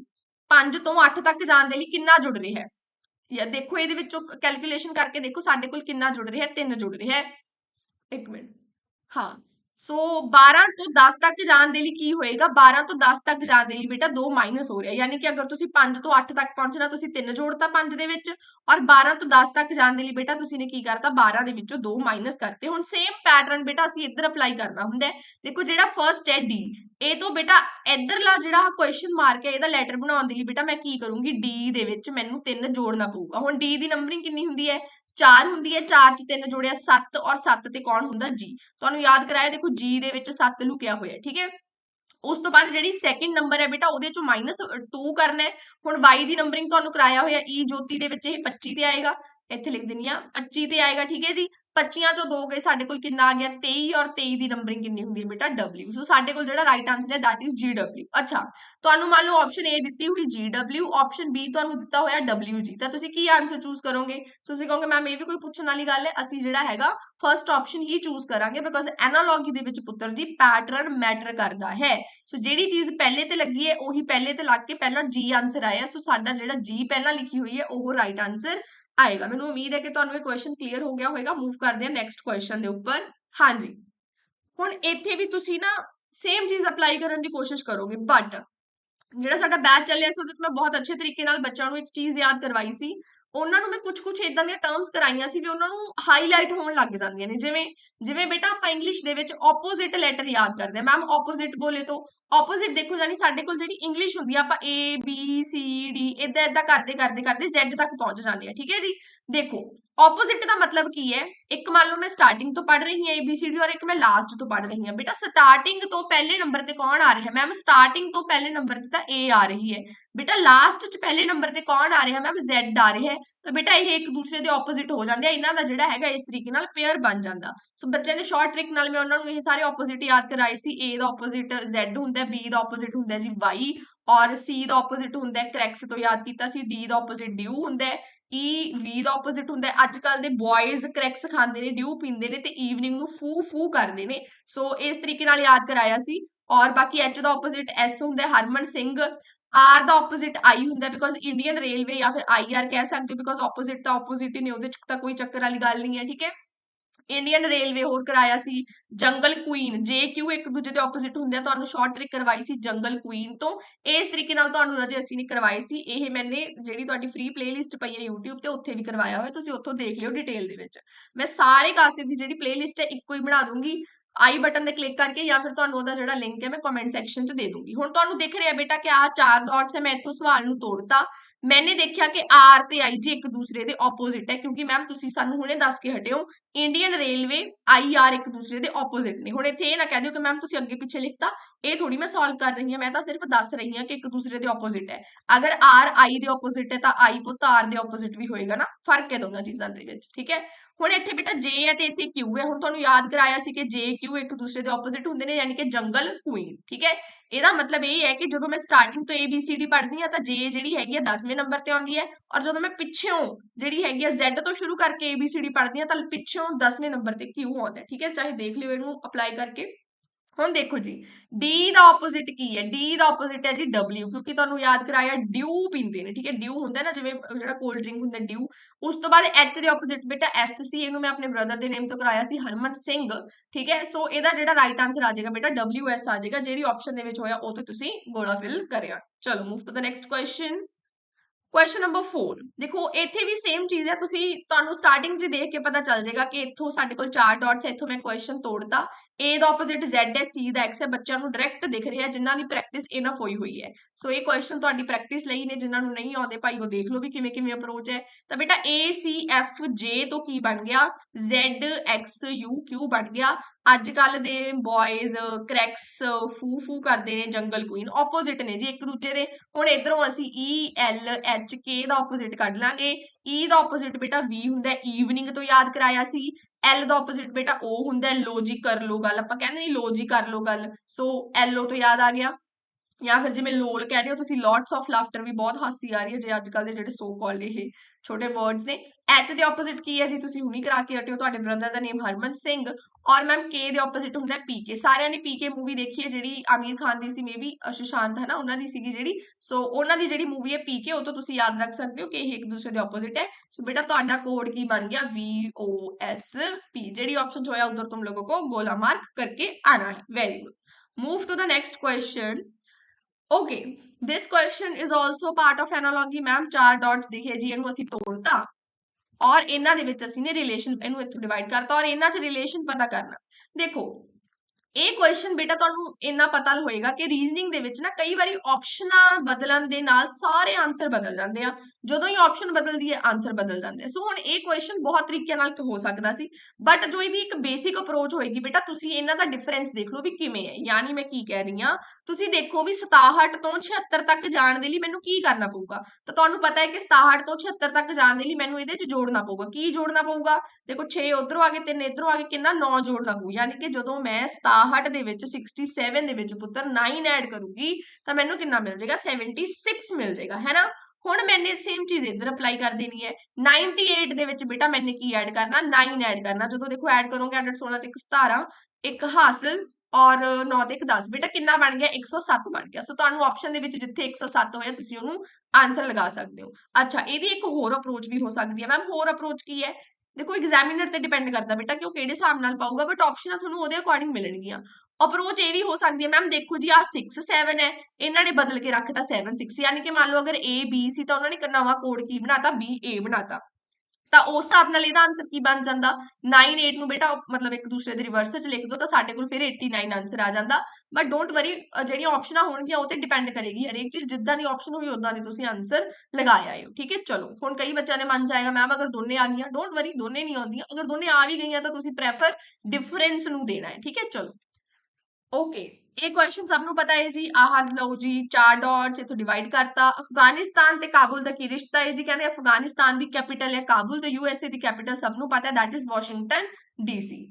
5 ਤੋਂ 8 ਤੱਕ ਜਾਣ ਦੇ ਲਈ ਕਿੰਨਾ ਜੁੜ ਰਿਹਾ ਹੈ? ਜਾਂ ਦੇਖੋ, ਇਹਦੇ ਵਿੱਚੋਂ ਕੈਲਕੂਲੇਸ਼ਨ ਕਰਕੇ ਦੇਖੋ ਸਾਡੇ ਕੋਲ ਕਿੰਨਾ ਜੁੜ ਰਿਹਾ ਹੈ? 3 ਜੁੜ ਰਿਹਾ ਹੈ। 1 ਮਿੰਟ। ਹਾਂ। ਸੋ 12 ਤੋਂ 10 ਤੱਕ ਜਾਣ ਦੇ ਲਈ ਕੀ ਹੋਏਗਾ? 12 ਤੋਂ 10 ਤੱਕ ਜਾਣ ਦੇ ਲਈ ਬੇਟਾ 2 ਮਾਈਨਸ ਹੋ ਰਿਹਾ, ਯਾਨੀ ਕਿ ਅਗਰ ਤੁਸੀਂ 5 ਤੋਂ 8 ਤੱਕ ਪਹੁੰਚਣਾ, ਤੁਸੀਂ 3 ਜੋੜਤਾ 5 ਦੇ ਵਿੱਚ ਔਰ 12 ਤੋਂ 10 ਤੱਕ ਜਾਣ ਦੇ ਲਈ ਬੇਟਾ ਤੁਸੀਂ ਨੇ ਕੀ ਕਰਤਾ? 12 ਦੇ ਵਿੱਚੋਂ 2 ਮਾਈਨਸ ਕਰਤੇ। ਹੁਣ ਸੇਮ ਪੈਟਰਨ ਬੇਟਾ ਅਸੀਂ ਇੱਧਰ ਅਪਲਾਈ ਕਰਨਾ ਹੁੰਦਾ ਦੇਖੋ ਜਿਹੜਾ ਫਰਸਟ ਹੈ ਡੀ ਇਹ ਤੋਂ ਬੇਟਾ ਇੱਧਰਲਾ ਜਿਹੜਾ ਕੁਐਸਚਨ ਮਾਰਕ ਹੈ, ਇਹਦਾ ਲੈਟਰ ਬਣਾਉਣ ਦੇ ਲਈ ਬੇਟਾ ਮੈਂ ਕੀ ਕਰੂੰਗੀ? ਡੀ ਦੇ ਵਿੱਚ ਮੈਨੂੰ 3 ਜੋੜਨਾ ਪਊਗਾ। ਹੁਣ ਡੀ ਦੀ ਨੰਬਰਿੰਗ ਕਿੰਨੀ ਹੁੰਦੀ ਹੈ? 4 ਹੁੰਦੀ ਹੈ 4 ਚ 3 ਜੋੜਿਆ 7 ਔਰ 7 ਤੇ ਕੌਣ ਹੁੰਦਾ ਜੀ ਤੁਹਾਨੂੰ ਯਾਦ ਕਰਾਇਆ, ਦੇਖੋ ਜੀ ਦੇ ਵਿੱਚ 7 ਲੁਕਿਆ ਹੋਇਆ, ਠੀਕ ਹੈ? ਉਸ ਤੋਂ ਬਾਅਦ ਜਿਹੜੀ ਸੈਕਿੰਡ ਨੰਬਰ ਹੈ ਬੇਟਾ, ਉਹਦੇ ਚੋਂ -2 ਕਰਨਾ ਹੈ। ਹੁਣ y ਦੀ ਨੰਬਰਿੰਗ ਤੁਹਾਨੂੰ ਕਰਾਇਆ ਹੋਇਆ ਈ ਜੋਤੀ ਦੇ ਵਿੱਚ ਇਹ 25 ਤੇ ਆਏਗਾ। ਇੱਥੇ ਲਿਖ ਦਿੰਨੀ ਆ 25 ਤੇ ਆਏਗਾ, ਠੀਕ ਹੈ ਜੀ? 25 ਚੋਂ 2 ਗਏ ਸਾਡੇ ਕੋਲ ਕਿੰਨਾ ਆ ਗਿਆ? 23 ਔਰ 23 ਦੀ ਨੰਬਰਿੰਗ ਕਿੰਨੀ ਹੁੰਦੀ ਹੈ ਬੇਟਾ? W. ਸੋ ਸਾਡੇ ਕੋਲ ਜਿਹੜਾ ਰਾਈਟ ਆਨਸਰ ਹੈ, that is GW ਅੱਛਾ, ਤੁਹਾਨੂੰ ਮੰਨ ਲਓ ਆਪਸ਼ਨ A ਦਿੱਤੀ ਹੋਈ GW ਆਪਸ਼ਨ B ਤੁਹਾਨੂੰ ਦਿੱਤਾ ਹੋਇਆ WG ਤਾਂ ਤੁਸੀਂ ਕੀ ਆਨਸਰ ਚੂਜ਼ ਕਰੋਗੇ? ਤੁਸੀਂ ਕਹੋਗੇ ਮੈਮ ਇਹ ਵੀ ਕੋਈ ਪੁੱਛਣ ਵਾਲੀ ਗੱਲ ਹੈ, ਅਸੀਂ ਜਿਹੜਾ ਹੈਗਾ ਫਰਸਟ ਆਪਸ਼ਨ ਹੀ ਚੂਜ਼ ਕਰਾਂਗੇ ਬਿਕੋਜ਼ ਐਨਾਲੋਜੀ ਦੇ ਵਿੱਚ ਪੁੱਤਰ ਜੀ ਪੈਟਰਨ ਮੈਟਰ ਕਰਦਾ ਹੈ। ਸੋ ਜਿਹੜੀ ਚੀਜ਼ ਪਹਿਲੇ ਤੇ ਲੱਗੀ ਹੈ, ਉਹੀ ਪਹਿਲੇ ਤੇ ਲੱਗ ਕੇ ਪਹਿਲਾਂ G ਆਨਸਰ ਆਇਆ। ਸੋ ਸਾਡਾ ਜਿਹੜਾ G ਪਹਿਲਾਂ ਲਿਖੀ ਹੋਈ ਹੈ, ਉਹ ਰਾਈਟ ਆਨਸਰ ਆਏਗਾ। ਮੈਨੂੰ ਉਮੀਦ ਹੈ ਕਿ ਤੁਹਾਨੂੰ ਇਹ ਕੁਐਸਚਨ ਕਲੀਅਰ ਹੋ ਗਿਆ ਹੋਵੇਗਾ ਮੂਵ ਕਰਦੇ ਹਾਂ ਨੈਕਸਟ ਕੁਐਸਚਨ ਦੇ ਉੱਪਰ। ਹਾਂਜੀ। ਹੁਣ ਇੱਥੇ ਵੀ ਤੁਸੀਂ ਨਾ ਸੇਮ ਚੀਜ਼ ਅਪਲਾਈ ਕਰਨ ਦੀ ਕੋਸ਼ਿਸ਼ ਕਰੋਗੇ ਬਟ ਜਿਹੜਾ ਸਾਡਾ ਬੈਚ ਚੱਲਿਆ ਸੀ, ਉਹਦੇ ਵਿੱਚ ਮੈਂ ਬਹੁਤ ਅੱਛੇ ਤਰੀਕੇ ਨਾਲ ਬੱਚਿਆਂ ਨੂੰ ਇੱਕ ਚੀਜ਼ ਯਾਦ ਕਰਵਾਈ ਸੀ। ਉਹਨਾਂ ਨੂੰ ਮੈਂ ਕੁਝ ਕੁਝ ਇਦਾਂ ਦੀਆਂ ਟਰਮਸ ਕਰਾਈਆਂ ਸੀ ਵੀ ਉਹਨਾਂ ਨੂੰ ਹਾਈਲਾਈਟ ਹੋਣ ਲੱਗ ਜਾਂਦੀਆਂ ਨੇ। ਜਿਵੇਂ ਜਿਵੇਂ ਬੇਟਾ ਆਪਾਂ ਇੰਗਲਿਸ਼ ਦੇ ਵਿੱਚ ਆਪੋਜ਼ਿਟ ਲੈਟਰ ਯਾਦ ਕਰਦੇ ਆ ਮੈਮ ਆਪੋਜ਼ਿਟ ਬੋਲੇ ਤੋਂ। ਆਪੋਜ਼ਿਟ ਦੇਖੋ ਜਾਨੀ ਸਾਡੇ ਕੋਲ ਜਿਹੜੀ ਇੰਗਲਿਸ਼ ਹੁੰਦੀ ਆ, ਆਪਾਂ A, B, C, D ਇਦਾਂ ਇਦਾਂ ਕਰਦੇ ਕਰਦੇ ਕਰਦੇ Z ਤੱਕ ਪਹੁੰਚ ਜਾਂਦੇ ਆ। ਠੀਕ ਹੈ ਜੀ? ਦੇਖੋ ਆਪੋਜ਼ਿਟ ਦਾ ਮਤਲਬ ਕੀ ਹੈ? ਇੱਕ ਮੰਨ ਲਓ ਮੈਂ ਸਟਾਰਟਿੰਗ ਤੋਂ ਪੜ੍ਹ ਰਹੀ ਹਾਂ ABCD ਔਰ ਇੱਕ ਮੈਂ ਲਾਸਟ ਤੋਂ ਪੜ੍ਹ ਰਹੀ ਹਾਂ। ਬੇਟਾ ਸਟਾਰਟਿੰਗ ਤੋਂ ਪਹਿਲੇ ਨੰਬਰ ਤੇ ਕੌਣ ਆ ਰਿਹਾ? ਮੈਮ ਸਟਾਰਟਿੰਗ ਤੋਂ ਪਹਿਲੇ ਨੰਬਰ ਤੇ ਤਾਂ A ਆ ਰਹੀ ਹੈ। ਬੇਟਾ ਲਾਸਟ 'ਚ ਪਹਿਲੇ ਨੰਬਰ ਤੇ ਕੌਣ ਆ ਰਿਹਾ? ਮੈਮ Z ਆ ਰਿਹਾ ਤਾਂ ਬੇਟਾ, ਇਹ ਇੱਕ ਦੂਸਰੇ ਦੇ ਆਪੋਜ਼ਿਟ ਹੋ ਜਾਂਦੇ ਆ। ਇਹਨਾਂ ਦਾ ਜਿਹੜਾ ਹੈਗਾ ਇਸ ਤਰੀਕੇ ਨਾਲ ਪੇਅਰ ਬਣ ਜਾਂਦਾ। ਸੋ ਬੱਚਿਆਂ ਨੇ ਸ਼ਾਰਟ ਟ੍ਰਿਕ ਨਾਲ ਮੈਂ ਉਹਨਾਂ ਨੂੰ ਇਹ ਸਾਰੇ ਆਪੋਜ਼ਿਟ ਯਾਦ ਕਰਾਏ ਸੀ। A ਦਾ ਆਪੋਜ਼ਿਟ Z ਹੁੰਦਾ, B ਦਾ ਆਪੋਜ਼ਿਟ ਹੁੰਦਾ ਜੀ Y ਔਰ C ਦਾ ਆਪੋਜ਼ਿਟ ਹੁੰਦਾ ਕਰੈਕਸ ਤੋਂ ਯਾਦ ਕੀਤਾ ਸੀ। D ਦਾ ਆਪੋਜ਼ਿਟ ਡਿਊ ਹੁੰਦਾ ਈ ਵੀ ਦਾ ਆਪੋਜ਼ਿਟ ਹੁੰਦਾ ਅੱਜ ਕੱਲ ਦੇ ਬॉयਜ਼ ਕ੍ਰੈਕਸ ਖਾਂਦੇ ਨੇ ਡਿਊ ਪੀਂਦੇ ਨੇ ਤੇ ਈਵਨਿੰਗ ਨੂੰ ਫੂ ਫੂ ਕਰਦੇ ਨੇ। ਸੋ ਇਸ ਤਰੀਕੇ ਨਾਲ ਯਾਦ ਕਰਾਇਆ ਸੀ। ਔਰ ਬਾਕੀ ਐਚ ਦਾ ਆਪੋਜ਼ਿਟ ਐਸ ਹੁੰਦਾ ਹਰਮਨ ਸਿੰਘ। ਆਰ ਦਾ ਆਪੋਜ਼ਿਟ ਆਈ ਹੁੰਦਾ ਬਿਕੋਜ਼ ਇੰਡੀਅਨ ਰੇਲਵੇ ਜਾਂ ਫਿਰ ਆਈਆਰ ਕਹਿ ਸਕਦੇ ਹੋ ਬਿਕੋਜ਼ ਆਪੋਜ਼ਿਟ ਤਾਂ ਆਪੋਜ਼ਿਟ ਹੀ ਨੇ, ਉਹਦੇ ਚ ਤਾਂ ਕੋਈ ਚੱਕਰ ਵਾਲੀ ਗੱਲ ਨਹੀਂ ਹੈ, ਠੀਕ ਹੈ? ਇੰਡੀਅਨ ਰੇਲਵੇ ਹੋਰ ਕਰਾਇਆ ਸੀ, ਜੰਗਲ ਕੁਈਨ ਜੇ ਕਿਊ ਇੱਕ ਦੂਜੇ ਦੇ ਆਪੋਜ਼ਿਟ ਹੁੰਦੇ ਆ, ਤੁਹਾਨੂੰ ਸ਼ਾਰਟ ਟ੍ਰਿਕ ਕਰਵਾਈ ਸੀ ਜੰਗਲ ਕੁਈਨ ਤੋਂ। ਇਸ ਤਰੀਕੇ ਨਾਲ ਤੁਹਾਨੂੰ ਰਜੇ ਅਸੀਂ ਨੇ ਕਰਵਾਏ ਸੀ, ਇਹ ਮੈਨੇ ਜਿਹੜੀ ਤੁਹਾਡੀ ਫ੍ਰੀ ਪਲੇਲਿਸਟ ਪਈ ਹੈ YouTube ਤੇ, ਉੱਥੇ ਵੀ ਕਰਵਾਇਆ ਹੋਇਆ, ਤੁਸੀਂ ਉੱਥੋਂ ਦੇਖ ਲਿਓ ਡਿਟੇਲ ਦੇ ਵਿੱਚ। ਮੈਂ ਸਾਰੇ ਕਾਸੇ ਦੀ ਜਿਹੜੀ ਪਲੇਲਿਸਟ ਹੈ, ਇੱਕੋ ਹੀ ਬਣਾ ਦੂੰਗੀ। ਆਈ ਬਟਨ ਤੇ ਕਲਿੱਕ ਕਰਕੇ ਜਾਂ ਫਿਰ ਤੁਹਾਨੂੰ ਉਹਦਾ ਜਿਹੜਾ ਲਿੰਕ ਹੈ ਮੈਂ ਕਮੈਂਟ ਸੈਕਸ਼ਨ 'ਚ ਦੇ ਦੂੰਗੀ। ਹੁਣ ਤੁਹਾਨੂੰ ਦਿਖ ਰਿਹਾ ਬੇਟਾ ਕਿ ਆਹ ਚਾਰ ਡਾਟਸ ਹੈ, ਮੈਂ ਇੱਥੋਂ ਸਵਾਲ ਨੂੰ ਤੋੜਤਾ। ਮੈਨੇ ਦੇਖਿਆ ਕਿ ਆਰ ਤੇ ਆਈ ਜੀ ਇੱਕ ਦੂਸਰੇ ਦੇ ਆਪੋਜ਼ਿਟ ਹੈ, ਕਿਉਂਕਿ ਮੈਮ ਤੁਸੀਂ ਸਾਨੂੰ ਹੁਣੇ ਦੱਸ ਕੇ ਹਟਿਓ ਇੰਡੀਅਨ ਰੇਲਵੇ ਆਈ ਆਰ ਇੱਕ ਦੂਸਰੇ ਦੇ ਆਪੋਜ਼ਿਟ ਨੇ। ਹੁਣ ਇੱਥੇ ਇਹ ਨਾ ਕਹਿ ਦਿਓ ਕਿ ਮੈਮ ਤੁਸੀਂ ਅੱਗੇ ਪਿੱਛੇ ਲਿਖਤਾ, ਇਹ ਥੋੜੀ ਮੈਂ ਸੋਲਵ ਕਰ ਰਹੀ ਹਾਂ, ਮੈਂ ਤਾਂ ਸਿਰਫ ਦੱਸ ਰਹੀ ਹਾਂ ਕਿ ਇੱਕ ਦੂਸਰੇ ਦੇ ਆਪੋਜ਼ਿਟ ਹੈ। ਅਗਰ ਆਰ ਆਈ ਦੇ ਆਪੋਜ਼ਿਟ ਹੈ, ਤਾਂ ਆਈ ਪੁੱਤ ਆਰ ਦੇ ਆਪੋਜ਼ਿਟ ਵੀ ਹੋਏਗਾ ਨਾ। ਫ਼ਰਕ ਹੈ ਦੋਨਾਂ ਚੀਜ਼ਾਂ ਦੇ ਵਿੱਚ, ਠੀਕ ਹੈ? ਹੁਣ ਇੱਥੇ ਬੇਟਾ ਜੇ ਹੈ ਤੇ ਇੱਥੇ ਕਿਊ ਹੈ। ਹੁਣ ਤੁਹਾਨੂੰ ਯਾਦ ਕਰਾਇਆ ਸੀ ਕਿ ਜੇ ਕਿਊ ਇੱਕ ਦੂਸਰੇ ਦੇ ਆਪੋਜ਼ਿਟ ਹੁੰਦੇ ਨੇ, ਯਾਨੀ ਕਿ ਜੰਗਲ ਕੁਈਨ ਠੀਕ ਹੈ? ਇਹਦਾ ਮਤਲਬ ਇਹ ਹੈ ਕਿ ਜਦੋਂ ਮੈਂ ਸਟਾਰਟਿੰਗ ਤੋਂ ਏ ਬੀ ਸੀ ਡੀ ਪੜ੍ਹਦੀ ਆ ਤਾਂ ਜੇ ਜਿਹੜੀ ਹੈਗੀ ਆ 10ਵੇਂ ਨੰਬਰ ਤੇ ਆਉਂਦੀ ਹੈ ਔਰ ਜਦੋਂ ਮੈਂ ਪਿੱਛੋਂ ਜਿਹੜੀ ਹੈਗੀ ਆ Z ਤੋਂ ਸ਼ੁਰੂ ਕਰਕੇ ਏ ਬੀ ਸੀ ਡੀ ਪੜ੍ਹਦੀ ਆ ਤਾਂ ਪਿੱਛੋਂ 10ਵੇਂ ਨੰਬਰ ਤੇ Q ਆਉਂਦਾ ਠੀਕ ਹੈ? ਚਾਹੇ ਦੇਖ ਲਿਓ ਇਹਨੂੰ ਅਪਲਾਈ ਕਰਕੇ। ਹੁਣ ਦੇਖੋ ਜੀ, D ਦਾ ਆਪੋਜ਼ਿਟ ਕੀ ਹੈ? D ਦਾ ਆਪੋਜ਼ਿਟ ਹੈ ਜੀ W, ਕਿਉਂਕਿ ਤੁਹਾਨੂੰ ਯਾਦ ਕਰਾਇਆ ਡਿਊ ਪੀਂਦੇ ਨੇ, ਠੀਕ ਹੈ? ਡਿਊ ਹੁੰਦਾ ਨਾ, ਜਿਵੇਂ ਜਿਹੜਾ ਕੋਲਡ ਡਰਿੰਕ ਹੁੰਦਾ ਡਿਊ ਉਸ ਤੋਂ ਬਾਅਦ H ਦੇ ਆਪੋਜ਼ਿਟ ਬੇਟਾ SC ਇਹਨੂੰ ਮੈਂ ਆਪਣੇ ਬ੍ਰਦਰ ਦੇ ਨੇਮ ਤੋਂ ਕਰਾਇਆ ਸੀ, ਹਰਮਨ ਸਿੰਘ, ਠੀਕ ਹੈ? ਸੋ ਇਹਦਾ ਜਿਹੜਾ ਰਾਈਟ ਆਨਸਰ ਆ ਜਾਏਗਾ ਬੇਟਾ WS ਆ ਜਾਏਗਾ, ਜਿਹੜੀ ਆਪਸ਼ਨ ਦੇ ਵਿੱਚ ਹੋਇਆ ਉਹ ਤੇ ਤੁਸੀਂ ਗੋਲਾ ਫਿਲ ਕਰਿਆ। ਚਲੋ move to the next question question number 4 ਦੇਖੋ, ਇੱਥੇ ਵੀ ਸੇਮ ਚੀਜ਼ ਹੈ, ਤੁਸੀਂ ਤੁਹਾਨੂੰ ਸਟਾਰਟਿੰਗ 'ਚ ਦੇਖ ਕੇ ਪਤਾ ਚੱਲ ਜਾਏਗਾ ਕਿ ਇੱਥੋਂ ਸਾਡੇ ਕੋਲ ਚਾਰ ਡਾਟਸ ਹੈ, ਇੱਥੋਂ ਮੈਂ ਕੁਐਸਚਨ ਤੋੜਦਾ A ਦਾ ਆਪੋਜ਼ਿਟ Z ਹੈ, C ਦਾ X ਹੈ, ਬੱਚਿਆਂ ਨੂੰ ਡਾਇਰੈਕਟ ਦਿਖ ਰਿਹਾ ਜਿਨ੍ਹਾਂ ਦੀ ਪ੍ਰੈਕਟਿਸ ਇਨਫ ਹੋਈ ਹੋਈ ਹੈ। ਸੋ ਇਹ ਕੁਐਸਚਨ ਤੁਹਾਡੀ ਪ੍ਰੈਕਟਿਸ ਲਈ ਨੇ, ਜਿਨ੍ਹਾਂ ਨੂੰ ਨਹੀਂ ਆਉਂਦੇ, ਭਾਈ ਉਹ ਦੇਖ ਲਓ ਵੀ ਕਿਵੇਂ ਕਿਵੇਂ ਅਪਰੋਚ ਹੈ। ਤਾਂ ਬੇਟਾ A, C, F, J ਤੋਂ ਕੀ ਬਣ ਗਿਆ? Z, X, U, Q ਬਣ ਗਿਆ। ਅੱਜ ਕੱਲ ਦੇ ਬॉयਜ਼ ਕ੍ਰੈਕਸ ਫੂ ਫੂ ਕਰਦੇ ਨੇ ਜੰਗਲ ਕੁਈਨ ਆਪੋਜ਼ਿਟ ਨੇ ਜੀ, ਇੱਕ ਦੂਜੇ ਦੇ। ਹੁਣ ਇਧਰੋਂ ਅਸੀਂ E L, H, K ਦਾ ਆਪੋਜ਼ਿਟ ਕੱਢ ਲਾਂਗੇ। E ਦਾ ਆਪੋਜ਼ਿਟ ਬੇਟਾ V ਹੁੰਦਾ ਈਵਨਿੰਗ ਤੋਂ ਯਾਦ ਕਰਾਇਆ ਸੀ। L ਦਾ ਆਪੋਜ਼ਿਟ ਬੇਟਾ O ਹੁੰਦਾ ਲੌਜੀਕ ਕਰ ਲੋ ਗੱਲ। ਆਪਾਂ ਕਹਿੰਦੇ ਨਹੀਂ ਲੌਜੀਕ ਕਰ ਲੋ ਗੱਲ। ਸੋ LO ਤੋਂ ਯਾਦ ਆ ਗਿਆ। ਜਾਂ ਫਿਰ ਜਿਵੇਂ ਲੋਲ ਕਹਿ ਰਹੇ ਹੋ, ਤੁਸੀਂ ਲੋਟਸ ਆਫ ਲਾਫਟਰ ਵੀ ਬਹੁਤ ਹਾਸੀ ਆ ਰਹੀ ਹੈ ਜੇ ਅੱਜ ਕੱਲ ਦੇ ਜਿਹੜੇ ਸੋ ਕਾਲਡ ਇਹ ਛੋਟੇ ਵਰਡਸ ਨੇ। ਐਚ ਦੇ ਆਪੋਜ਼ਿਟ ਕੀ ਹੈ ਜੀ? ਤੁਸੀਂ ਹੁਣੀ ਕਰਾ ਕੇ ਹਟਿਓ ਤੁਹਾਡੇ ਬ੍ਰਦਰ ਦਾ ਨੇਮ ਹਰਮਨ ਸਿੰਘ। ਔਰ ਮੈਮ ਕੇ ਦੇ ਆਪੋਜ਼ਿਟ ਹੁੰਦਾ ਹੈ ਪੀਕੇ ਸਾਰਿਆਂ ਨੇ ਪੀਕੇ ਮੂਵੀ ਦੇਖੀ ਹੈ, ਜਿਹੜੀ ਆਮੀਰ ਖਾਨ ਦੀ ਸੀ ਮੇਬੀ ਸੁਸ਼ਾਂਤ ਹੈ ਨਾ ਉਹਨਾਂ ਦੀ ਸੀਗੀ ਜਿਹੜੀ। ਸੋ ਉਹਨਾਂ ਦੀ ਜਿਹੜੀ ਮੂਵੀ ਹੈ ਪੀਕੇ ਉਹ ਤੋਂ ਤੁਸੀਂ ਯਾਦ ਰੱਖ ਸਕਦੇ ਹੋ ਕਿ ਇਹ ਇੱਕ ਦੂਸਰੇ ਦੇ ਆਪੋਜ਼ਿਟ ਹੈ। ਸੋ ਬੇਟਾ, ਤੁਹਾਡਾ ਕੋਡ ਕੀ ਬਣ ਗਿਆ? V O S P ਜਿਹੜੀ ਆਪਸ਼ਨ ਹੋਇਆ, ਉਧਰ ਤੁਮ ਲੋਗੋ ਕੋ ਗੋਲਾ ਮਾਰਕ ਕਰਕੇ ਆਣਾ ਹੈ। Very good move to the next question. Okay, this question is also part of analogy, ma'am char dots dikhe ji ਇਹਨੂੰ ਅਸੀਂ ਤੋੜਤਾ। ਔਰ ਇਹਨਾਂ ਦੇ ਵਿੱਚ ਅਸੀਂ ਨੇ ਰਿਲੇਸ਼ਨ ਇਹਨੂੰ ਇੱਥੋਂ ਡਿਵਾਈਡ ਕਰਤਾ ਔਰ ਇਹਨਾਂ 'ਚ ਰਿਲੇਸ਼ਨ ਪਤਾ ਕਰਨਾ। ਦੇਖੋ ਇਹ ਕੁਐਸਚਨ ਬੇਟਾ ਤੁਹਾਨੂੰ ਇੰਨਾ ਪਤਾ ਹੋਏਗਾ ਕਿ ਰੀਜ਼ਨਿੰਗ ਦੇ ਵਿੱਚ ਨਾ ਕਈ ਵਾਰੀ ਆਪਸ਼ਨਾਂ ਬਦਲਣ ਦੇ ਨਾਲ ਸਾਰੇ ਆਨਸਰ ਬਦਲ ਜਾਂਦੇ ਆ। ਜਦੋਂ ਹੀ ਆਪਸ਼ਨ ਬਦਲਦੀ ਹੈ ਆਨਸਰ ਬਦਲ ਜਾਂਦੇ ਸੋ ਹੁਣ ਇਹ ਕੁਐਸਚਨ ਬਹੁਤ ਤਰੀਕਿਆਂ ਨਾਲ ਹੋ ਸਕਦਾ ਸੀ। ਬਟ ਜੋ ਇਹਦੀ ਇੱਕ ਬੇਸਿਕ ਅਪਰੋਚ ਹੋਏਗੀ ਬੇਟਾ, ਤੁਸੀਂ ਇਹਨਾਂ ਦਾ ਡਿਫਰੈਂਸ ਦੇਖ ਲਓ ਵੀ ਕਿਵੇਂ ਹੈ। ਯਾਨੀ ਮੈਂ ਕੀ ਕਹਿ ਰਹੀ ਆ ਤੁਸੀਂ ਦੇਖੋ ਵੀ 67 ਤੋਂ 76 ਤੱਕ ਜਾਣ ਦੇ ਲਈ ਮੈਨੂੰ ਕੀ ਕਰਨਾ ਪਊਗਾ? ਤਾਂ ਤੁਹਾਨੂੰ ਪਤਾ ਹੈ ਕਿ 67 ਤੋਂ 76 ਤੱਕ ਜਾਣ ਦੇ ਲਈ ਮੈਨੂੰ ਇਹਦੇ 'ਚ ਜੋੜਨਾ ਪਊਗਾ। ਕੀ ਜੋੜਨਾ ਪਊਗਾ? ਦੇਖੋ 6 ਉਧਰੋਂ ਆ ਗਏ 3 ਇਧਰੋਂ ਆ ਗਏ, ਕਿੰਨਾ 9 ਜੋੜਨਾ ਪਊ। ਯਾਨੀ ਕਿ ਜਦੋਂ ਮੈਂ 67 ਦੇ ਵਿੱਚ 67 ਦੇ ਵਿੱਚ ਪੁੱਤਰ 9 ਐਡ ਕਰੂਗੀ, ਤਾਂ ਮੈਨੂੰ ਕਿੰਨਾ ਮਿਲ ਜਾਏਗਾ? 76 ਮਿਲ ਜਾਏਗਾ, ਹੈ ਹੁਣ ਮੈਨੇ ਸੇਮ ਚੀਜ਼ ਇੱਧਰ ਅਪਲਾਈ ਕਰ ਦੇਣੀ ਹੈ। 98 ਦੇ ਵਿੱਚ ਬੇਟਾ ਮੈਨੇ ਕੀ ਐਡ ਕਰਨਾ? 9 ਐਡ ਕਰਨਾ। ਜਦੋਂ ਦੇਖੋ ਐਡ ਕਰੋਗੇ 816 ਤੇ 17 ਇੱਕ ਹਾਸਲ ਔਰ 9 ਤੇ 10 ਬੇਟਾ ਕਿੰਨਾ ਬਣ ਗਿਆ? 107 ਬਣ ਗਿਆ। ਸੋ ਤੁਹਾਨੂੰ ਆਪਸ਼ਨ ਦੇ ਵਿੱਚ ਜਿੱਥੇ 107 ਹੋਇਆ, ਤੁਸੀਂ ਉਹਨੂੰ ਆਨਸਰ ਲਗਾ ਸਕਦੇ ਹੋ। ਅੱਛਾ, ਇਹਦੀ ਇੱਕ ਹੋਰ ਅਪਰੋਚ ਵੀ ਹੋ ਸਕਦੀ ਹੈ। ਮੈਮ ਹੋਰ ਅਪਰੋਚ ਕੀ ਹੈ? ਦੇਖੋ ਐਗਜ਼ਾਮੀਨਰ ਤੇ ਡਿਪੈਂਡ ਕਰਦਾ ਬੇਟਾ ਕਿ ਉਹ ਕਿਹੜੇ ਹਿਸਾਬ ਨਾਲ ਪਾਊਗਾ ਬਟ ਆਪਸ਼ਨਾਂ ਤੁਹਾਨੂੰ ਉਹਦੇ ਅਕੋਰਡਿੰਗ ਮਿਲਣਗੀਆਂ। ਅਪਰੋਚ ਇਹ ਵੀ ਹੋ ਸਕਦੀ ਹੈ ਮੈਮ ਦੇਖੋ ਜੀ ਆ 6 7 ਹੈ, ਇਹਨਾਂ ਨੇ ਬਦਲ ਕੇ ਰੱਖਤਾ 7 6 ਯਾਨੀ ਕਿ ਮੰਨ ਲਓ ਅਗਰ A, B ਸੀ ਤਾਂ ਉਹਨਾਂ ਨੇ ਇੱਕ ਨਵਾਂ ਕੋਡ ਕੀ ਬਣਾਤਾ? B, A ਬਣਾਤਾ। ਤਾਂ ਉਸ ਹਿਸਾਬ ਨਾਲ ਇਹਦਾ ਆਨਸਰ ਕੀ ਬਣ ਜਾਂਦਾ? 9 8 ਨੂੰ ਬੇਟਾ, ਮਤਲਬ ਇੱਕ ਦੂਸਰੇ ਦੇ ਰਿਵਰਸ ਚ ਲਿਖ ਦੋ ਤਾਂ ਸਾਡੇ ਕੋਲ ਫਿਰ 89 ਆਨਸਰ ਆ ਜਾਂਦਾ। ਬਟ ਡੋਂਟ ਵਰੀ ਜਿਹੜੀਆਂ ਆਪਸ਼ਨਾਂ ਹੋਣਗੀਆਂ ਉਹ ਤੇ ਡਿਪੈਂਡ ਕਰੇਗੀ। ਹਰੇਕ ਚੀਜ਼ ਜਿੱਦਾਂ ਦੀ ਆਪਸ਼ਨ ਹੋਈ ਉਦਾਂ ਦੀ ਤੁਸੀਂ ਆਨਸਰ ਲਗਾਇਆ ਆਇਓ ਠੀਕ ਹੈ? ਚਲੋ, ਹੁਣ ਕਈ ਬੱਚਿਆਂ ਦੇ ਮਨ ਚ ਆਏਗਾ ਮੈਮ ਅਗਰ ਦੋਨੇ ਆ ਗਈਆਂ ਡੋਂਟ ਵਰੀ ਦੋਨੇ ਨਹੀਂ ਆਉਂਦੀਆਂ। ਅਗਰ ਦੋਨੇ ਆ ਵੀ ਗਈਆਂ ਤਾਂ ਤੁਸੀਂ ਪ੍ਰੈਫਰ ਡਿਫਰੈਂਸ ਨੂੰ ਦੇਣਾ ਹੈ। ਠੀਕ ਹੈ? ਚਲੋ। ਓਕੇ ਇਹ ਕੁਐਸਚਨ ਸਭ ਨੂੰ ਪਤਾ ਹੈ ਜੀ ਆਹ ਲਓ ਜੀ ਚਾਰ ਡਾਟਸ ਇਥੋਂ ਡਿਵਾਈਡ ਕਰਤਾ ਅਫਗਾਨਿਸਤਾਨ ਤੇ ਕਾਬੁਲ ਦਾ ਕੀ ਰਿਸ਼ਤਾ ਹੈ ਜੀ ਕਹਿੰਦੇ ਅਫਗਾਨਿਸਤਾਨ ਦੀ ਕੈਪੀਟਲ ਹੈ ਕਾਬੁਲ ਤੇ ਯੂਐਸਏ ਦੀ ਕੈਪੀਟਲ ਸਭ ਨੂੰ ਪਤਾ ਹੈ that is Washington DC